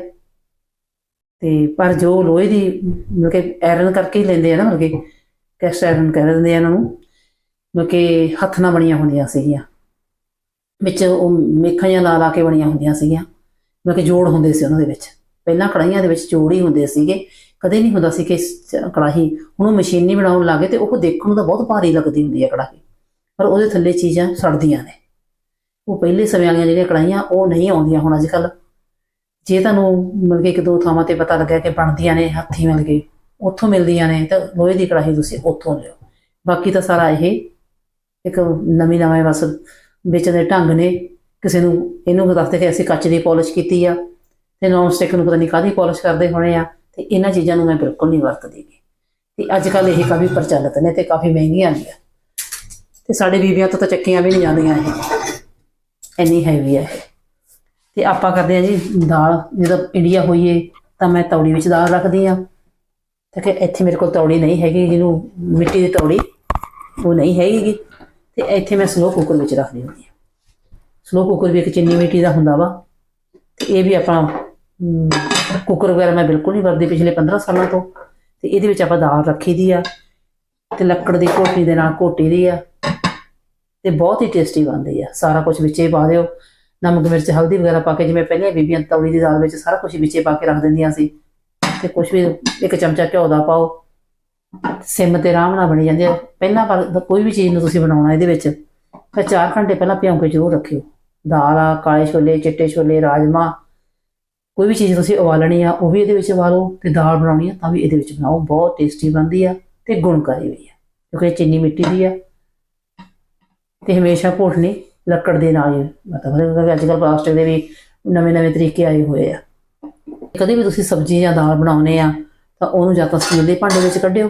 ਤੇ ਪਰ ਜੋ ਲੋਹੇ ਦੀ ਮਤਲਬ ਕਿ ਆਇਰਨ ਕਰਕੇ ਹੀ ਲੈਂਦੇ ਆ ਨਾ, ਮਤਲਬ ਕਿ ਕੈਸਟ ਆਇਰਨ ਕਹਿ ਦਿੰਦੇ ਆ ਇਹਨਾਂ ਨੂੰ। ਮਤਲਬ ਕਿ ਹੱਥ ਨਾਲ ਬਣੀਆਂ ਹੁੰਦੀਆਂ ਸੀਗੀਆਂ। ਵਿੱਚ ਉਹ ਮੇਖਾਂ ਜਿਹੀਆਂ ਲਾ ਲਾ ਕੇ ਬਣੀਆਂ ਹੁੰਦੀਆਂ ਸੀਗੀਆਂ। ਮਤਲਬ ਕਿ ਜੋੜ ਹੁੰਦੇ ਸੀ ਉਹਨਾਂ ਦੇ ਵਿੱਚ। ਪਹਿਲਾਂ ਕੜਾਹੀਆਂ ਦੇ ਵਿੱਚ ਜੋੜ ਹੀ ਹੁੰਦੇ ਸੀਗੇ। ਕਦੇ ਨਹੀਂ ਹੁੰਦਾ ਸੀ ਕਿ ਇਸ ਕੜਾਹੀ ਹੁਣ ਉਹ ਮਸ਼ੀਨੀ ਬਣਾਉਣ ਲੱਗੇ ਤੇ ਉਹ ਦੇਖਣ ਨੂੰ ਤਾਂ ਬਹੁਤ ਭਾਰੀ ਲੱਗਦੀ ਹੁੰਦੀ ਹੈ ਕੜਾਹੀ। ਪਰ ਉਹਦੇ ਥੱਲੇ ਚੀਜ਼ਾਂ ਸੜਦੀਆਂ ਨੇ। ਉਹ ਪਹਿਲੇ ਸਮੇਂ ਵਾਲੀਆਂ ਜਿਹੜੀਆਂ ਕੜਾਹੀਆਂ ਉਹ ਨਹੀਂ ਆਉਂਦੀਆਂ ਹੁਣ ਅੱਜ ਕੱਲ ਜੇ ਤੁਹਾਨੂੰ ਮਤਲਬ ਕਿ ਇੱਕ ਦੋ ਥਾਵਾਂ ਤੇ ਪਤਾ ਲੱਗਿਆ ਕਿ ਬਣਦੀਆਂ ਨੇ, ਹੱਥੀਂ ਮਿਲ ਕੇ ਉੱਥੋਂ ਮਿਲਦੀਆਂ ਨੇ, ਤਾਂ ਲੋਹੇ ਦੀ ਕੜਾਹੀ ਤੁਸੀਂ ਉੱਥੋਂ ਲਿਓ। ਬਾਕੀ ਤਾਂ ਸਾਰਾ ਇਹ ਇੱਕ ਨਵੀਂ ਨਵੇਂ ਬਸ ਵੇਚਣ ਦੇ ਢੰਗ ਨੇ, ਕਿਸੇ ਨੂੰ, ਇਹਨੂੰ ਦੱਸਦੇ ਕਿ ਅਸੀਂ ਕੱਚ ਦੀ ਪਾਲਿਸ਼ ਕੀਤੀ ਆ, ਤੇ ਨੌਨ ਸਟਿਕ ਨੂੰ ਪਤਾ ਨਹੀਂ ਕਾਹਦੀ ਪਾਲਿਸ਼ ਕਰਦੇ ਹੋਣੇ ਆ, ਤੇ ਇਹਨਾਂ ਚੀਜ਼ਾਂ ਨੂੰ ਮੈਂ ਬਿਲਕੁਲ ਨਹੀਂ ਵਰਤਦੀ ਗੀ। ਤੇ ਅੱਜ ਕੱਲ ਇਹ ਕਾਫੀ ਪ੍ਰਚਲਿਤ ਨੇ ਤੇ ਕਾਫੀ ਮਹਿੰਗੀਆਂ ਨੇ ਤੇ ਸਾਡੇ ਬੀਬੀਆਂ ਤੋਂ ਤਾਂ ਚੱਕੀਆਂ ਵੀ ਨਹੀਂ ਜਾਂਦੀਆਂ ਇਹ। ਇੰਨੀ ਹੈਵੀ ਹੈ ਇਹ। ਤੇ ਆਪਾਂ ਕਰਦੇ ਆ ਜੀ ਦਾਲ, ਜਦੋਂ ਇੰਡੀਆ ਹੋਈਏ, ਤਾਂ ਮੈਂ ਤੌੜੀ ਵਿੱਚ ਦਾਲ ਰੱਖਦੀ ਆ। ਤੇ ਕਿ ਇੱਥੇ ਮੇਰੇ ਕੋਲ ਤੌੜੀ ਨਹੀਂ ਹੈਗੀ, ਜਿਹਨੂੰ ਮਿੱਟੀ ਦੀ ਤੌੜੀ, ਉਹ ਨਹੀਂ ਹੈਗੀ। ਤੇ ਇੱਥੇ ਮੈਂ ਸਲੋ ਕੁੱਕਰ ਵਿੱਚ ਰੱਖਦੀ ਹੁੰਦੀ ਹਾਂ। ਸਲੋ ਕੁੱਕਰ ਵੀ ਇੱਕ ਚਿੰਨੀ ਮਿੱਟੀ ਦਾ ਹੁੰਦਾ ਵਾ। ਤੇ ਇਹ ਵੀ ਆਪਾਂ ਕੁੱਕਰ ਵਗੈਰਾ ਮੈਂ ਬਿਲਕੁਲ ਨਹੀਂ ਵਰਦੀ ਪਿਛਲੇ 15 ਸਾਲਾਂ ਤੋਂ। ਤੇ ਇਹਦੇ ਵਿੱਚ ਆਪਾਂ ਦਾਲ ਰੱਖੀ ਦੀ ਆ ਤੇ ਲੱਕੜ ਦੀ ਘੋਟੀ ਦੇ ਨਾਲ ਘੋਟੀ ਦੀ ਆ। ਤੇ ਬਹੁਤ ਹੀ ਟੇਸਟੀ ਬਣਦੀ ਆ। ਸਾਰਾ ਕੁਝ ਵਿੱਚੇ ਪਾ ਦਿਓ। ਨਮਕ, ਮਿਰਚ, ਹਲਦੀ ਵਗੈਰਾ ਪਾ ਕੇ ਜਿਵੇਂ ਪਹਿਲਾਂ ਬੀਬੀਆਂ ਤੌਲੀ ਦੀ ਦਾਲ ਵਿੱਚ ਸਾਰਾ ਕੁਝ ਵਿੱਚੇ ਪਾ ਕੇ ਰੱਖ ਦਿੰਦੀਆਂ ਸੀ। ਤੇ ਕੁਝ ਵੀ ਇੱਕ ਚਮਚਾ ਘਿਓ ਦਾ ਪਾਓ। ਸਿਮ ਤੇ ਆਰਾਮ ਨਾਲ ਬਣੀ ਜਾਂਦੀ ਆ। ਪਹਿਲਾਂ ਪਰ ਕੋਈ ਵੀ ਚੀਜ਼ ਨੂੰ ਤੁਸੀਂ ਬਣਾਉਣਾ ਇਹਦੇ ਵਿੱਚ ਤਾਂ 4 ਘੰਟੇ ਪਹਿਲਾਂ ਭਿਉਂ ਕੇ ਜ਼ਰੂਰ ਰੱਖਿਓ। ਦਾਲ ਆ, ਕਾਲੇ ਛੋਲੇ, ਚਿੱਟੇ ਛੋਲੇ, ਰਾਜਮਾ, ਕੋਈ ਵੀ ਚੀਜ਼ ਤੁਸੀਂ ਉਬਾਲਣੀ ਆ, ਉਹ ਵੀ ਇਹਦੇ ਵਿੱਚ ਉਬਾਲੋ ਤੇ ਦਾਲ ਬਣਾਉਣੀ ਆ ਤਾਂ ਵੀ ਇਹਦੇ ਵਿੱਚ ਬਣਾਓ। ਬਹੁਤ ਟੇਸਟੀ ਬਣਦੀ ਆ ਤੇ ਗੁਣਕਾਰੀ ਵੀ ਆ, ਕਿਉਂਕਿ ਇਹ ਚੀਨੀ ਮਿੱਟੀ ਦੀ ਆ ਤੇ ਹਮੇਸ਼ਾ ਘੋਟਣੀ ਲੱਕੜ ਦੇ ਨਾਲ ਹੀ ਮਤਲਬ ਕਿ ਅੱਜ ਕੱਲ੍ਹ ਪਲਾਸਟਿਕ ਦੇ ਵੀ ਨਵੇਂ ਨਵੇਂ ਤਰੀਕੇ ਆਏ ਹੋਏ ਆ। ਕਦੇ ਵੀ ਤੁਸੀਂ ਸਬਜ਼ੀ ਜਾਂ ਦਾਲ ਬਣਾਉਨੇ ਆ ਤਾਂ ਉਹਨੂੰ ਜਾਂ ਤਾਂ ਸਟੀਲ ਦੇ ਭਾਂਡੇ ਵਿੱਚ ਕੱਢਿਓ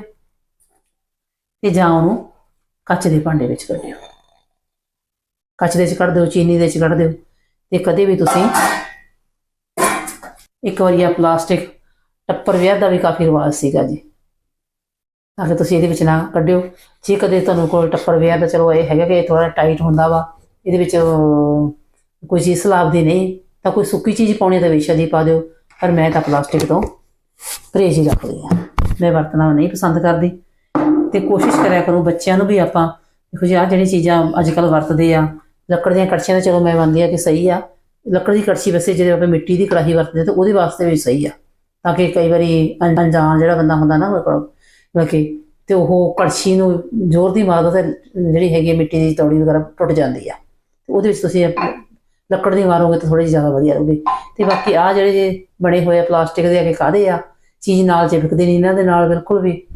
ਤੇ ਜਾਂ ਉਹਨੂੰ ਕੱਚ ਦੇ ਭਾਂਡੇ ਵਿੱਚ ਕੱਢਿਓ। ਕੱਚ ਦੇ ਵਿੱਚ ਕੱਢ ਦਿਓ, ਚੀਨੀ ਦੇ ਵਿੱਚ ਕੱਢ ਦਿਓ ਤੇ ਕਦੇ ਵੀ ਤੁਸੀਂ ਇੱਕ ਵਾਰੀ ਆ ਪਲਾਸਟਿਕ ਟੱਪਰ ਵਿਆਹ ਦਾ ਵੀ ਕਾਫੀ ਰਿਵਾਜ ਸੀਗਾ ਜੀ। ਤਾਂ ਕਿ ਤੁਸੀਂ ਇਹਦੇ ਵਿੱਚ ਨਾ ਕੱਢਿਓ। ਜੇ ਕਦੇ ਤੁਹਾਨੂੰ ਕੋਲ ਟੱਪਰ ਵਿਆਹ ਦਾ, ਚਲੋ ਇਹ ਹੈਗਾ ਕਿ ਥੋੜਾ ਟਾਈਟ ਹੁੰਦਾ ਵਾ, ਇਹਦੇ ਵਿੱਚ ਕੋਈ ਚੀਜ਼ ਸਲਾਬ ਦੀ ਨਹੀਂ, ਤਾਂ ਕੋਈ ਸੁੱਕੀ ਚੀਜ਼ ਪਾਉਣੀ ਤਾਂ ਵਿਸ਼ਾ ਦੀ ਪਾ ਦਿਓ, ਪਰ ਮੈਂ ਤਾਂ ਪਲਾਸਟਿਕ ਤੋਂ ਪਰਹੇਜ਼ ਹੀ ਰੱਖਦੀ ਹਾਂ ਮੈਂ ਵਰਤਣਾ ਨਹੀਂ ਪਸੰਦ ਕਰਦੀ। ਤੇ ਕੋਸ਼ਿਸ਼ ਕਰਿਆ ਕਰੋ ਬੱਚਿਆਂ ਨੂੰ ਵੀ ਆਪਾਂ, ਦੇਖੋ ਜੀ, ਆਹ ਜਿਹੜੀ ਚੀਜ਼ਾਂ ਅੱਜ ਕੱਲ ਵਰਤਦੇ ਆ, ਲੱਕੜ ਦੀਆਂ ਕੜਛੀਆਂ ਤਾਂ ਚਲੋ ਮੈਂ ਮੰਨਦੀ ਆ ਕਿ ਸਹੀ ਆ, ਲੱਕੜ ਦੀ ਕੜਛੀ ਵੈਸੇ ਜਿਹੜੇ ਆਪਾਂ ਮਿੱਟੀ ਦੀ ਕੜਾਹੀ ਵਰਤਦੇ ਤਾਂ ਉਹਦੇ ਵਾਸਤੇ ਵੀ ਸਹੀ ਆ। ਤਾਂ ਕਿ ਕਈ ਵਾਰੀ ਅਣਜਾਣ ਜਿਹੜਾ ਬੰਦਾ ਹੁੰਦਾ ਨਾ ਉਹ ਕੋਲ ਮਤਲਬ ਕਿ ਤੇ ਉਹ ਕੜਛੀ ਨੂੰ ਜ਼ੋਰ ਦੀ ਮਾਰਦਾ ਤੇ ਜਿਹੜੀ ਹੈਗੀ ਆ ਮਿੱਟੀ ਦੀ ਤੌੜੀ ਵਗੈਰਾ ਟੁੱਟ ਜਾਂਦੀ ਆ। ਤੇ ਉਹਦੇ ਵਿੱਚ ਤੁਸੀਂ ਲੱਕੜ ਦੀ ਮਾਰੋਗੇ ਤਾਂ ਥੋੜੀ ਜ਼ਿਆਦਾ ਵਧੀਆ ਰਹੂਗੀ। ਤੇ ਬਾਕੀ ਆ ਜਿਹੜੇ ਜੇ ਬਣੇ ਹੋਏ ਆ ਪਲਾਸਟਿਕ ਦੇ ਅੱਗੇ ਕਾਦੇ ਆ ਚੀਜ਼ ਨਾਲ ਚਿਪਕਦੀ ਨਹੀਂ, ਇਹਨਾਂ ਦੇ ਨਾਲ ਬਿਲਕੁਲ ਵੀ।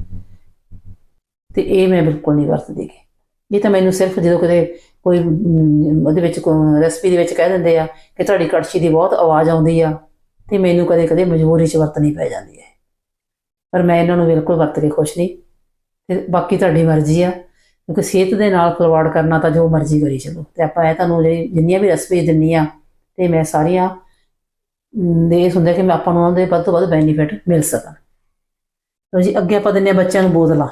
ਤੇ ਇਹ ਮੈਂ ਬਿਲਕੁਲ ਨਹੀਂ ਵਰਤਦੀ ਗੀ। ਇਹ ਤਾਂ ਮੈਨੂੰ ਸਿਰਫ ਜਦੋਂ ਕਿਤੇ ਕੋਈ ਉਹਦੇ ਵਿੱਚ ਰੈਸਪੀ ਦੇ ਵਿੱਚ ਕਹਿ ਦਿੰਦੇ ਆ ਕਿ ਤੁਹਾਡੀ ਕੜਛੀ ਦੀ ਬਹੁਤ ਆਵਾਜ਼ ਆਉਂਦੀ ਆ, ਤੇ ਮੈਨੂੰ ਕਦੇ ਕਦੇ ਮਜਬੂਰੀ 'ਚ ਵਰਤਣੀ ਪੈ ਜਾਂਦੀ ਹੈ। ਪਰ ਮੈਂ ਇਹਨਾਂ ਨੂੰ ਬਿਲਕੁਲ ਵਰਤ ਕੇ ਖੁਸ਼ ਨਹੀਂ। ਤੇ ਬਾਕੀ ਤੁਹਾਡੀ ਮਰਜ਼ੀ ਆ। ਕਿਉਂਕਿ ਸਿਹਤ ਦੇ ਨਾਲ ਖਿਲਵਾੜ ਕਰਨਾ ਤਾਂ ਜੋ ਮਰਜ਼ੀ ਕਰੀ ਚਲੋ। ਤੇ ਆਪਾਂ ਇਹ ਤੁਹਾਨੂੰ ਜਿਹੜੀ ਜਿੰਨੀਆਂ ਵੀ ਰੈਸਪੀ ਦਿੰਨੀ ਆ, ਤੇ ਮੈਂ ਸਾਰੀਆਂ ਇਹ ਹੁੰਦਾ ਕਿ ਮੈਂ ਆਪਾਂ ਨੂੰ ਉਹਦੇ ਵੱਧ ਤੋਂ ਵੱਧ ਬੈਨੀਫਿਟ ਮਿਲ ਸਕਣ। ਲਓ ਜੀ, ਅੱਗੇ ਆਪਾਂ ਦਿੰਨੇ ਆ ਬੱਚਿਆਂ ਨੂੰ ਬੋਤਲਾਂ।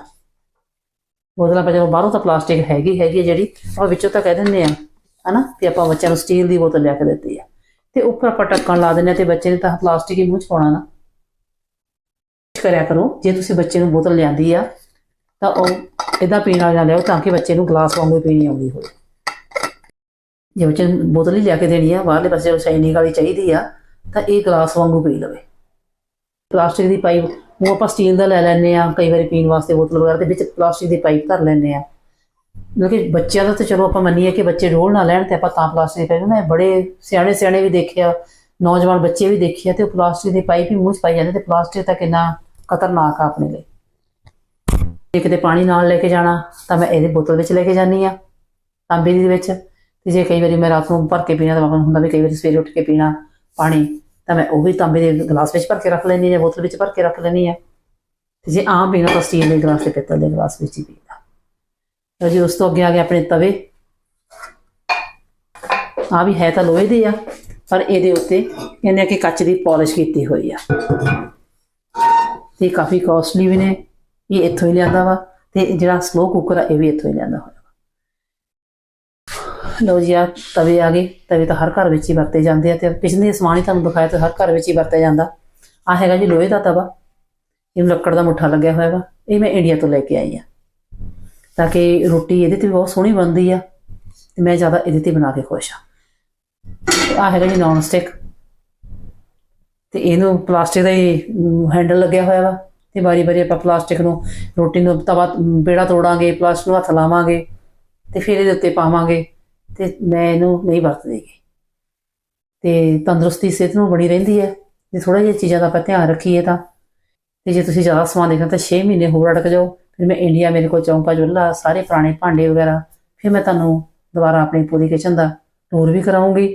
ਬੋਤਲਾਂ ਪਰ ਜਦੋਂ ਬਾਹਰੋਂ ਤਾਂ ਪਲਾਸਟਿਕ ਹੈਗੀ ਹੈਗੀ ਆ ਜਿਹੜੀ ਉਹ ਵਿੱਚੋਂ ਤਾਂ ਕਹਿ ਦਿੰਦੇ ਆ ਹਨਾ ਤੇ ਆਪਾਂ ਬੱਚਿਆਂ ਨੂੰ ਸਟੀਲ ਦੀ ਬੋਤਲ ਲਿਆ ਕੇ ਦਿੱਤੀ ਆ। ਤੇ ਉੱਪਰ ਆਪਾਂ ਟੱਕਣ ਲਾ ਦਿੰਦੇ ਆ ਤੇ ਬੱਚੇ ਨੇ ਤਾਂ ਪਲਾਸਟਿਕ ਹੀ ਮੂੰਹ ਚ ਪਾਉਣਾ ਨਾ। ਕੋਸ਼ਿਸ਼ ਕਰਿਆ ਕਰੋ, ਜੇ ਤੁਸੀਂ ਬੱਚੇ ਨੂੰ ਬੋਤਲ ਲਿਆਂਦੀ ਆ, ਤਾਂ ਉਹ ਇਦਾਂ ਪੀਣ ਵਾਲਾ ਨਾ ਲਿਆਓ ਤਾਂ ਕਿ ਬੱਚੇ ਨੂੰ ਗਲਾਸ ਵਾਂਗੂ ਪੀਣੀ ਆਉਂਦੀ ਹੋਵੇ। ਜੇ ਬੱਚੇ ਨੂੰ ਬੋਤਲ ਹੀ ਲਿਆ ਕੇ ਦੇਣੀ ਆ, ਬਾਹਰਲੇ ਪਾਸੇ ਸ਼ਾਈਨਿੰਗ ਵਾਲੀ ਚਾਹੀਦੀ ਆ ਤਾਂ ਇਹ ਗਲਾਸ ਵਾਂਗੂ ਪੀ ਲਵੇ। ਪਲਾਸਟਿਕ ਦੀ ਪਾਈਪ ਉਹ ਆਪਾਂ ਸਟੀਲ ਦਾ ਲੈ ਲੈਂਦੇ ਆ ਕਈ ਵਾਰੀ ਪੀਣ ਵਾਸਤੇ ਬੋਤਲ ਵਗੈਰਾ ਦੇ ਵਿੱਚ ਪਲਾਸਟਿਕ ਦੀ ਪਾਈਪ ਧਰ ਲੈਂਦੇ ਆ ਮਤਲਬ ਕਿ ਬੱਚਿਆਂ ਦਾ ਤਾਂ ਚਲੋ ਆਪਾਂ ਮੰਨੀਏ ਕਿ ਬੱਚੇ ਰੋਲ ਨਾ ਲੈਣ ਤੇ ਆਪਾਂ ਤਾਂ ਪਲਾਸਟਿਕ ਦੀ ਪਾਈਪ ਮੈਂ ਬੜੇ ਸਿਆਣੇ ਸਿਆਣੇ ਵੀ ਦੇਖਿਆ, ਨੌਜਵਾਨ ਬੱਚੇ ਵੀ ਦੇਖੇ ਆ ਤੇ ਉਹ ਪਲਾਸਟਿਕ ਦੀ ਪਾਈਪ ਹੀ ਮੂੰਹ 'ਚ ਪਾਈ ਜਾਂਦੇ ਤੇ ਪਲਾਸਟਿਕ ਤਾਂ ਕਿੰਨਾ ਖਤਰਨਾਕ ਆ ਆਪਣੇ ਲਈ। ਜੇ ਕਿਤੇ ਪਾਣੀ ਨਾਲ ਲੈ ਕੇ ਜਾਣਾ, ਤਾਂ ਮੈਂ ਇਹਦੇ ਬੋਤਲ ਵਿੱਚ ਲੈ ਕੇ ਜਾਂਦੀ ਆ ਤਾਂਬੇ ਦੀ ਵਿੱਚ। ਤੇ ਜੇ ਕਈ ਵਾਰੀ ਮੈਂ ਰਾਤ ਨੂੰ ਭਰ ਕੇ ਪੀਣਾ ਤਾਂ ਮੈਨੂੰ ਹੁੰਦਾ ਵੀ ਕਈ ਵਾਰੀ ਸਵੇਰੇ ਉੱਠ ਕੇ ਪੀਣਾ। ਪਾਣੀ, ਤਾਂ ਮੈਂ ਉਹ ਵੀ ਤਾਂਬੇ ਦੇ ਗਲਾਸ ਵਿੱਚ ਭਰ ਕੇ ਰੱਖ ਲੈਂਦੀ ਹਾਂ ਜਾਂ ਬੋਤਲ ਵਿੱਚ ਭਰ ਕੇ ਰੱਖ ਲੈਂਦੀ ਆ ਤੇ ਜੇ ਆਮ ਪੀਣਾ ਤਾਂ ਸਟੀਲ ਦੇ ਗਲਾਸ ਤੇ ਪਿੱਤਲ ਦੇ ਗਲਾਸ ਵਿੱਚ ਹੀ ਪੀਣਾ ਲਓ ਜੀ, ਉਸ ਤੋਂ ਅੱਗੇ ਆ ਗਏ ਆਪਣੇ ਤਵੇ। ਆ ਵੀ ਹੈ ਤਾਂ ਲੋਹੇ ਦੇ ਆ, ਪਰ ਇਹਦੇ ਉੱਤੇ ਕਹਿੰਦੇ ਆ ਕਿ ਕੱਚ ਦੀ ਪਾਲਿਸ਼ ਕੀਤੀ ਹੋਈ ਆ। ਤੇ ਕਾਫੀ ਕਾਸਟਲੀ ਵੀ ਨੇ, ਇਹ ਇੱਥੋਂ ਹੀ ਲਿਆਂਦਾ ਵਾ, ਤੇ ਜਿਹੜਾ ਸਲੋ ਕੁੱਕਰ ਆ, ਇਹ ਵੀ ਇੱਥੋਂ ਹੀ ਲਿਆਂਦਾ ਹੋਇਆ। ਵਾ ਜੀ ਆ ਤਵੇ ਆ ਗਏ। ਤਵੇ ਤਾਂ ਹਰ ਘਰ ਵਿੱਚ ਹੀ ਵਰਤੇ ਜਾਂਦੇ ਆ ਤੇ ਪਿਛਲੇ ਸਮਾਨ ਹੀ ਤੁਹਾਨੂੰ ਦਿਖਾਇਆ ਤਾਂ ਹਰ ਘਰ ਵਿੱਚ ਹੀ ਵਰਤਿਆ ਜਾਂਦਾ। ਆ ਹੈਗਾ ਜੀ ਲੋਹੇ ਦਾ ਤਵਾ। ਇਹਨੂੰ ਲੱਕੜ ਦਾ ਮੁੱਠਾ ਲੱਗਿਆ ਹੋਇਆ ਵਾ। ਇਹ ਮੈਂ ਇੰਡੀਆ ਤੋਂ ਲੈ ਕੇ ਆਈ ਆ ਤਾਂ ਕਿ ਰੋਟੀ ਇਹਦੇ ਤੇ ਵੀ ਬਹੁਤ ਸੋਹਣੀ ਬਣਦੀ ਆ ਤੇ ਮੈਂ ਜ਼ਿਆਦਾ ਇਹਦੇ ਤੇ ਬਣਾ ਕੇ ਖੁਸ਼ ਆ ਆ ਹੈਗਾ ਜੀ ਨੌਨ ਸਟਿਕ ਤੇ ਇਹਨੂੰ ਪਲਾਸਟਿਕ ਦਾ ਹੀ ਹੈਂਡਲ ਲੱਗਿਆ ਹੋਇਆ ਵਾ। ਤੇ ਵਾਰੀ ਵਾਰੀ ਆਪਾਂ ਪਲਾਸਟਿਕ ਨੂੰ, ਰੋਟੀ ਨੂੰ ਤਵਾ ਬੇੜਾ ਤੋੜਾਂਗੇ, ਪਲਾਸਟਿਕ ਨੂੰ ਹੱਥ ਲਾਵਾਂਗੇ ਤੇ ਫਿਰ ਇਹਦੇ ਉੱਤੇ ਪਾਵਾਂਗੇ। ਤੇ ਮੈਂ ਇਹਨੂੰ ਨਹੀਂ ਵਰਤਦੀ ਗੀ। ਤੇ ਤੰਦਰੁਸਤੀ ਸਿਹਤ ਨੂੰ ਬਣੀ ਰਹਿੰਦੀ ਹੈ। ਜੇ ਥੋੜਾ ਜਿਹਾ ਚੀਜ਼ਾਂ ਦਾ ਆਪਾਂ ਧਿਆਨ ਰੱਖੀਏ ਤਾਂ। ਤੇ ਜੇ ਤੁਸੀਂ ਜ਼ਿਆਦਾ ਸਮਾਂ ਦੇਖਣਾ ਤਾਂ 6 ਮਹੀਨੇ ਹੋਰ ਅਟਕ ਜਾਓ। ਫਿਰ ਮੈਂ ਇੰਡੀਆ ਮੇਰੇ ਕੋਲ ਚੌਂਕਾ ਚੁੱਲ੍ਹਾ ਸਾਰੇ ਪੁਰਾਣੇ ਭਾਂਡੇ ਵਗੈਰਾ, ਫਿਰ ਮੈਂ ਤੁਹਾਨੂੰ ਦੁਬਾਰਾ ਆਪਣੀ ਪੂਰੀ ਕਿਚਨ ਦਾ ਟੂਰ ਵੀ ਕਰਾਉਂਗੀ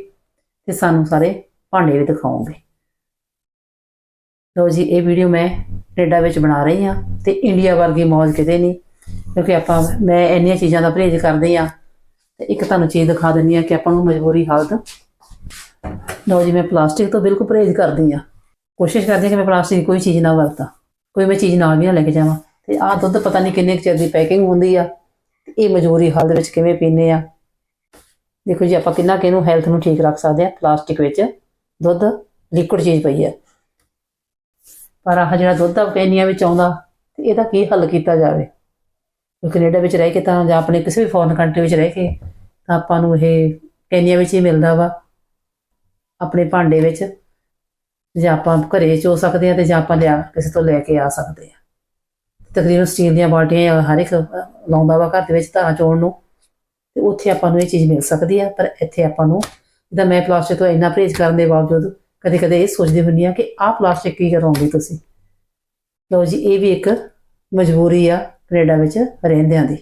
ਤੇ ਸਾਨੂੰ ਸਾਰੇ ਭਾਂਡੇ ਵੀ ਦਿਖਾਉਂਗੀ। ਲਓ ਜੀ, ਇਹ ਵੀਡੀਓ ਮੈਂ ਕੈਨੇਡਾ ਵਿੱਚ ਬਣਾ ਰਹੀ ਹਾਂ ਤੇ ਇੰਡੀਆ ਵਰਗੀ ਮੌਜ ਕਿਤੇ ਨਹੀਂ, ਕਿਉਂਕਿ ਆਪਾਂ ਮੈਂ ਇੰਨੀਆਂ ਚੀਜ਼ਾਂ ਦਾ ਪਰਹੇਜ਼ ਕਰਦੀ ਆ ਤੇ ਇੱਕ ਤੁਹਾਨੂੰ ਚੀਜ਼ ਦਿਖਾ ਦਿੰਦੀ ਆ ਕਿ ਆਪਾਂ ਨੂੰ ਮਜਬੂਰੀ ਹਾਲਤ ਲਓ ਜੀ, ਮੈਂ ਪਲਾਸਟਿਕ ਤੋਂ ਬਿਲਕੁਲ ਪਰਹੇਜ਼ ਕਰਦੀ ਆ ਕੋਸ਼ਿਸ਼ ਕਰਦੀ ਹਾਂ ਕਿ ਮੈਂ ਪਲਾਸਟਿਕ ਦੀ ਕੋਈ ਚੀਜ਼ ਨਾ ਵਰਤਾਂ। ਕੋਈ ਮੈਂ ਚੀਜ਼ ਨਾਲ ਵੀ ਨਾ ਲੈ ਕੇ ਜਾਵਾਂ। ਤੇ ਆਹ ਦੁੱਧ ਪਤਾ ਨਹੀਂ ਕਿੰਨੇ ਕੁ ਚਿਰ ਦੀ ਪੈਕਿੰਗ ਹੁੰਦੀ ਆ। ਤੇ ਇਹ ਮਜਬੂਰੀ ਹਾਲਤ ਵਿੱਚ ਕਿਵੇਂ ਪੀਨੇ ਆ। ਦੇਖੋ ਜੀ, ਆਪਾਂ ਕਿੰਨਾ ਕਿ ਹੈਲਥ ਨੂੰ ਠੀਕ ਰੱਖ ਸਕਦੇ ਆ ਪਲਾਸਟਿਕ ਵਿੱਚ ਦੁੱਧ ਲਿਕੁਇਡ ਚੀਜ਼ ਪਈ ਆ। ਪਰ ਆਹ ਜਿਹੜਾ ਦੁੱਧ ਆ ਕੈਨੀਆਂ ਵਿੱਚ ਆਉਂਦਾ, ਤੇ ਇਹਦਾ ਕੀ ਹੱਲ ਕੀਤਾ ਜਾਵੇ? ਕੈਨੇਡਾ ਵਿੱਚ ਰਹਿ ਕੇ ਤਾਂ ਜਾਂ ਆਪਣੇ ਕਿਸੇ ਵੀ ਫੋਰਨ ਕੰਟਰੀ ਵਿੱਚ ਰਹਿ ਕੇ ਤਾਂ ਆਪਾਂ ਨੂੰ ਇਹ ਕੈਨੀਆ ਵਿੱਚ ਹੀ ਮਿਲਦਾ ਵਾ, ਆਪਣੇ ਭਾਂਡੇ ਵਿੱਚ, ਜਾਂ ਆਪਾਂ ਘਰੇ ਚੋ ਸਕਦੇ ਆ ਤੇ ਜਾਂ ਆਪਾਂ ਲਿਆ, ਕਿਸੇ ਤੋਂ ਲੈ ਕੇ ਆ ਸਕਦੇ ਆ ਤਕਰੀਬਨ ਸਟੀਲ ਦੀਆਂ ਬਾਲਟੀਆਂ ਹਰ ਇੱਕ ਲਾਉਂਦਾ ਵਾ ਘਰ ਦੇ ਵਿੱਚ ਧਾਰਾਂ ਚੋਣ ਨੂੰ, ਤੇ ਉੱਥੇ ਆਪਾਂ ਨੂੰ ਇਹ ਚੀਜ਼ ਮਿਲ ਸਕਦੀ ਆ, ਪਰ ਇੱਥੇ ਆਪਾਂ ਨੂੰ, ਜਿੱਦਾਂ ਮੈਂ ਪਲਾਸਟਿਕ ਤੋਂ ਇੰਨਾ ਪਰਹੇਜ਼ ਕਰਨ ਦੇ ਬਾਵਜੂਦ ਕਦੇ ਕਦੇ ਇਹ ਸੋਚਦੀ ਹੁੰਦੀ ਆ ਕਿ ਆਹ ਪਲਾਸਟਿਕ ਕੀ ਕਰੋਗੇ ਤੁਸੀਂ? ਲਓ ਜੀ, ਇਹ ਵੀ ਇੱਕ ਮਜਬੂਰੀ ਆ ਕੈਨੇਡਾ ਵਿੱਚ ਰਹਿੰਦਿਆਂ ਦੀ।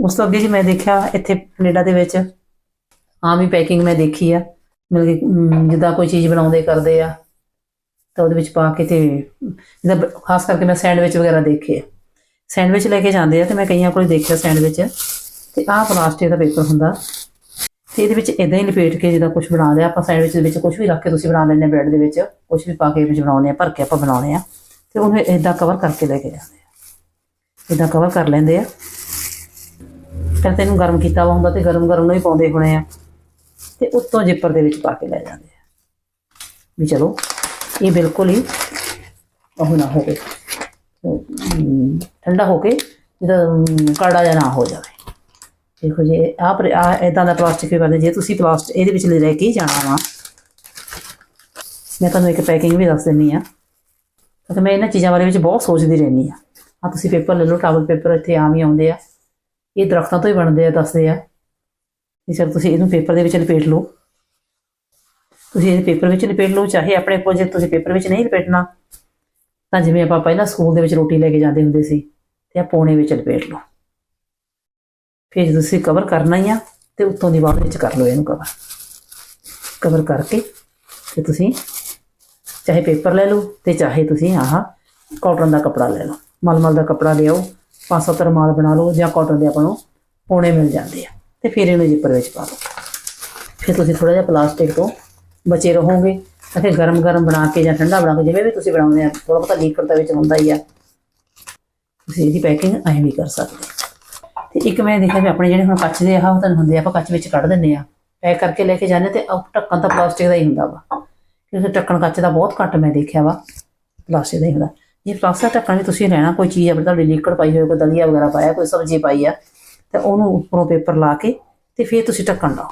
ਉਸ ਤੋਂ ਅੱਗੇ ਜੀ ਮੈਂ ਦੇਖਿਆ, ਇੱਥੇ ਕੈਨੇਡਾ ਦੇ ਵਿੱਚ ਆਮ ਹੀ ਪੈਕਿੰਗ ਮੈਂ ਦੇਖੀ ਆ। ਮਤਲਬ ਕਿ ਜਿੱਦਾਂ ਕੋਈ ਚੀਜ਼ ਬਣਾਉਂਦੇ ਕਰਦੇ ਆ, ਤਾਂ ਉਹਦੇ ਵਿੱਚ ਪਾ ਕੇ ਤੇ ਜਿੱਦਾਂ ਖਾਸ ਕਰਕੇ ਮੈਂ ਸੈਂਡਵਿਚ ਵਗੈਰਾ ਦੇਖੇ ਆ। ਸੈਂਡਵਿਚ ਲੈ ਕੇ ਜਾਂਦੇ ਆ ਤੇ ਮੈਂ ਕਈਆਂ ਕੋਲ ਦੇਖਿਆ ਸੈਂਡਵਿਚ। ਤੇ ਆਹ ਪਲਾਸਟਿਕ ਦਾ ਪੇਪਰ ਹੁੰਦਾ। ਤੇ ਇਹਦੇ ਵਿੱਚ ਇਦਾਂ ਹੀ ਲਪੇਟ ਕੇ ਜਿੱਦਾਂ ਕੁਝ ਬਣਾ ਲਿਆ, ਆਪਾਂ ਸੈਂਡਵਿਚ ਦੇ ਵਿੱਚ ਕੁਝ ਵੀ ਰੱਖ ਕੇ ਤੁਸੀਂ ਬਣਾ ਲੈਂਦੇ ਬ੍ਰੈਡ ਦੇ ਵਿੱਚ ਕੁਝ ਵੀ ਪਾ ਕੇ ਵਿੱਚ ਬਣਾਉਂਦੇ ਆ, ਭਰ ਕੇ ਆਪਾਂ ਬਣਾਉਣੇ ਆ। ਤੇ ਉਹਨੂੰ ਇਦਾਂ ਕਵਰ ਕਰਕੇ ਲੈ ਕੇ ਜਾਂਦੇ ਆ। ਇਦਾਂ ਕਵਰ ਕਰ ਲੈਂਦੇ ਆ। ਫਿਰ ਤੈਨੂੰ ਗਰਮ ਕੀਤਾ ਵਾ ਹੁੰਦਾ ਤੇ ਗਰਮ ਗਰਮ ਨੂੰ ਹੀ ਪਾਉਂਦੇ ਹੋਣੇ ਆ। ਤੇ ਉੱਤੋਂ ਜਿੱਪਰ ਦੇ ਵਿੱਚ ਪਾ ਕੇ ਲੈ ਜਾਂਦੇ ਆ। ਵੀ ਚਲੋ, ਇਹ ਬਿਲਕੁਲ ਹੀ ਉਹ ਨਾ ਹੋਵੇ। ਠੰਡਾ ਹੋ ਕੇ ਜਿਹਦਾ ਕੜਾ ਕੜੜਾ ਜਿਹਾ ਨਾ ਹੋ ਜਾਵੇ। ਦੇਖੋ ਜੇ ਆਹ ਪਰ ਆ ਇਦਾਂ ਦਾ ਪਲਾਸਟਿਕ ਵੀ ਕਰਦੇ ਜੇ ਤੁਸੀਂ ਪਲਾਸਟਿਕ ਇਹਦੇ ਵਿੱਚ ਲੈ ਕੇ ਹੀ ਜਾਣਾ ਵਾ। ਮੈਂ ਤੁਹਾਨੂੰ ਇੱਕ ਪੈਕਿੰਗ ਵੀ ਦੱਸ ਦਿੰਨੀ ਆ। ਕਿਉਂਕਿ ਮੈਂ ਇਹਨਾਂ ਚੀਜ਼ਾਂ ਬਾਰੇ ਵਿੱਚ ਬਹੁਤ ਸੋਚਦੀ ਰਹਿੰਦੀ ਆ। ਆ ਤੁਸੀਂ ਪੇਪਰ ਲੈ ਲਓ ਟਾਵਲ ਪੇਪਰ ਇੱਥੇ ਆਮ ਹੀ ਆਉਂਦੇ ਆ। ਇਹ ਦਰਖਤਾਂ ਤੋਂ ਹੀ ਬਣਦੇ ਆ, ਦੱਸਦੇ ਆ। ਇਸ ਕਰਕੇ ਤੁਸੀਂ ਇਹਨੂੰ ਪੇਪਰ ਦੇ ਵਿੱਚ ਲਪੇਟ ਲਓ। ਤੁਸੀਂ ਇਹ ਪੇਪਰ ਵਿੱਚ ਲਪੇਟ ਲਓ, ਚਾਹੇ ਆਪਣੇ ਕੋਲ ਜੇ ਤੁਸੀਂ ਪੇਪਰ ਵਿੱਚ ਨਹੀਂ ਲਪੇਟਣਾ, ਤਾਂ ਜਿਵੇਂ ਆਪਾਂ ਪਹਿਲਾਂ ਸਕੂਲ ਦੇ ਵਿੱਚ ਰੋਟੀ ਲੈ ਕੇ ਜਾਂਦੇ ਹੁੰਦੇ ਸੀ, ਤੇ ਆ ਪੌਣੇ ਵਿੱਚ ਲਪੇਟ ਲਓ। ਫਿਰ ਜਦੋਂ ਤੁਸੀਂ ਕਵਰ ਕਰਨਾ ਹੀ ਆ, ਤੇ ਉੱਤੋਂ ਦੀ ਬਾਅਦ ਵਿੱਚ ਕਰ ਲਓ ਇਹਨੂੰ ਕਵਰ ਕਵਰ ਕਰਕੇ ਤੇ ਤੁਸੀਂ ਚਾਹੇ ਪੇਪਰ ਲੈ ਲਓ, ਤੇ ਚਾਹੇ ਤੁਸੀਂ ਆਹ ਕਾਟਨ ਦਾ ਕੱਪੜਾ ਲੈ ਲਓ। ਮਲਮਲ ਦਾ ਕੱਪੜਾ ਲਿਆਓ, ਪੰਜ ਸੱਤ ਰੁਮਾਲ ਬਣਾ ਲਓ ਜਾਂ ਕਾਟਨ ਦੇ ਆਪਾਂ ਨੂੰ ਪੌਣੇ ਮਿਲ ਜਾਂਦੇ ਆ। ਤੇ ਫਿਰ ਇਹਨੂੰ ਜਿੱਪਰ ਵਿੱਚ ਪਾ ਲਓ ਫਿਰ ਤੁਸੀਂ ਥੋੜਾ ਜਿਹਾ ਪਲਾਸਟਿਕ ਤੋਂ ਬਚੇ ਰਹੋਗੇ। ਅਤੇ ਫਿਰ ਗਰਮ ਗਰਮ ਬਣਾ ਕੇ ਜਾਂ ਠੰਡਾ ਬਣਾ ਕੇ ਜਿਵੇਂ ਵੀ ਤੁਸੀਂ ਬਣਾਉਂਦੇ ਆ ਥੋੜਾ ਬਹੁਤਾ ਲੀਕਰ ਤਾਂ ਵਿੱਚ ਹੁੰਦਾ ਹੀ ਆ। ਤੁਸੀਂ ਇਹਦੀ ਪੈਕਿੰਗ ਐਂ ਵੀ ਕਰ ਸਕਦੇ ਤੇ ਇੱਕ ਮੈਂ ਦੇਖਿਆ ਵੀ ਆਪਣੇ ਜਿਹੜੇ ਹੁਣ ਕੱਚ ਦੇ ਆਹ ਉਹ ਤਾਂ ਹੁੰਦੇ ਆ, ਆਪਾਂ ਕੱਚ ਵਿੱਚ ਕੱਢ ਦਿੰਦੇ ਆ। ਪੈਕ ਕਰਕੇ ਲੈ ਕੇ ਜਾਂਦੇ ਤੇ ਉਹ ਢੱਕਣ ਤਾਂ ਪਲਾਸਟਿਕ ਦਾ ਹੀ ਹੁੰਦਾ ਵਾ। ਕਿਉਂਕਿ ਢੱਕਣ ਕੱਚ ਦਾ ਬਹੁਤ ਘੱਟ ਮੈਂ ਦੇਖਿਆ ਵਾ। ਪਲਾਸਟਿਕ ਦਾ ਹੀ ਹੁੰਦਾ। ਜੇ ਪਲਾਸਟਿਕ ਢੱਕਣ ਵੀ ਤੁਸੀਂ ਲੈਣਾ ਕੋਈ ਚੀਜ਼ ਆਪਣੀ ਤੁਹਾਡੀ ਲਿਕਵਿਡ ਪਾਈ ਹੋਵੇ ਕੋਈ ਦਲੀਆ ਵਗੈਰਾ ਪਾਇਆ, ਕੋਈ ਸਬਜ਼ੀ ਪਾਈ ਆ, ਤਾਂ ਉਹਨੂੰ ਉੱਪਰੋਂ ਪੇਪਰ ਲਾ ਕੇ ਤੇ ਫਿਰ ਤੁਸੀਂ ਢੱਕਣ ਲਾਓ।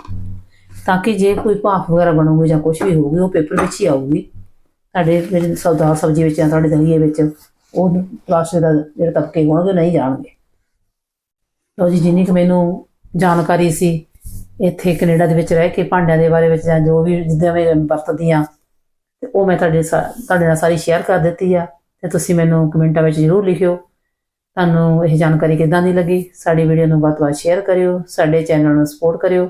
ਤਾਂ ਕਿ ਜੇ ਕੋਈ ਭਾਫ ਵਗੈਰਾ ਬਣੂਗੀ ਜਾਂ ਕੁਝ ਵੀ ਹੋਊਗੀ, ਉਹ ਪੇਪਰ ਵਿੱਚ ਹੀ ਆਊਗੀ। ਤੁਹਾਡੇ ਜਿਹੜੀ ਸੌਦਾ ਸਬਜ਼ੀ ਵਿੱਚ ਜਾਂ ਤੁਹਾਡੇ ਦਲੀਏ ਵਿੱਚ, ਉਹ ਪਲਾਸਟਿਕ ਦਾ ਜਿਹੜੇ ਤਬਕੇ ਹੋਣਗੇ, ਉਹ ਨਹੀਂ ਜਾਣਗੇ। ਲਓ ਜੀ, ਜਿੰਨੀ ਕੁ ਮੈਨੂੰ ਜਾਣਕਾਰੀ ਸੀ, ਇੱਥੇ ਕੈਨੇਡਾ ਦੇ ਵਿੱਚ ਰਹਿ ਕੇ, ਭਾਂਡਿਆਂ ਦੇ ਬਾਰੇ ਵਿੱਚ ਜਾਂ ਜੋ ਵੀ ਜਿੱਦਾਂ ਮੈਂ ਵਰਤਦੀ ਆ ਤੇ ਉਹ ਮੈਂ ਤੁਹਾਡੇ ਸਾ- ਤੁਹਾਡੇ ਨਾਲ ਸਾਰੀ ਸ਼ੇਅਰ ਕਰ ਦਿੱਤੀ ਆ। ਤੇ ਤੁਸੀਂ ਮੈਨੂੰ ਕਮੈਂਟਾਂ ਵਿੱਚ ਜ਼ਰੂਰ ਲਿਖਿਓ। ਤੁਹਾਨੂੰ ਇਹ ਜਾਣਕਾਰੀ ਕਿੱਦਾਂ ਦੀ ਲੱਗੀ? ਸਾਡੀ ਵੀਡੀਓ ਨੂੰ ਵੱਧ ਤੋਂ ਵੱਧ ਸ਼ੇਅਰ ਕਰਿਓ। ਸਾਡੇ ਚੈਨਲ ਨੂੰ ਸਪੋਰਟ ਕਰਿਓ।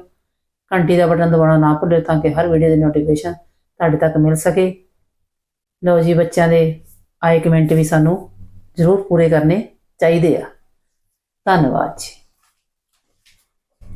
ਘੰਟੀ ਦਾ ਬਟਨ ਦਬਾਉਣਾ ਨਾ ਭੁੱਲਿਓ ਤਾਂ ਕਿ ਹਰ ਵੀਡੀਓ ਦੀ ਨੋਟੀਫਿਕੇਸ਼ਨ ਤੁਹਾਡੇ ਤੱਕ ਮਿਲ ਸਕੇ। ਲਓ ਜੀ, ਬੱਚਿਆਂ ਦੇ ਆਏ ਕਮੈਂਟ ਵੀ ਸਾਨੂੰ ਜ਼ਰੂਰ ਪੂਰੇ ਕਰਨੇ ਚਾਹੀਦੇ ਆ। ਧੰਨਵਾਦ ਜੀ।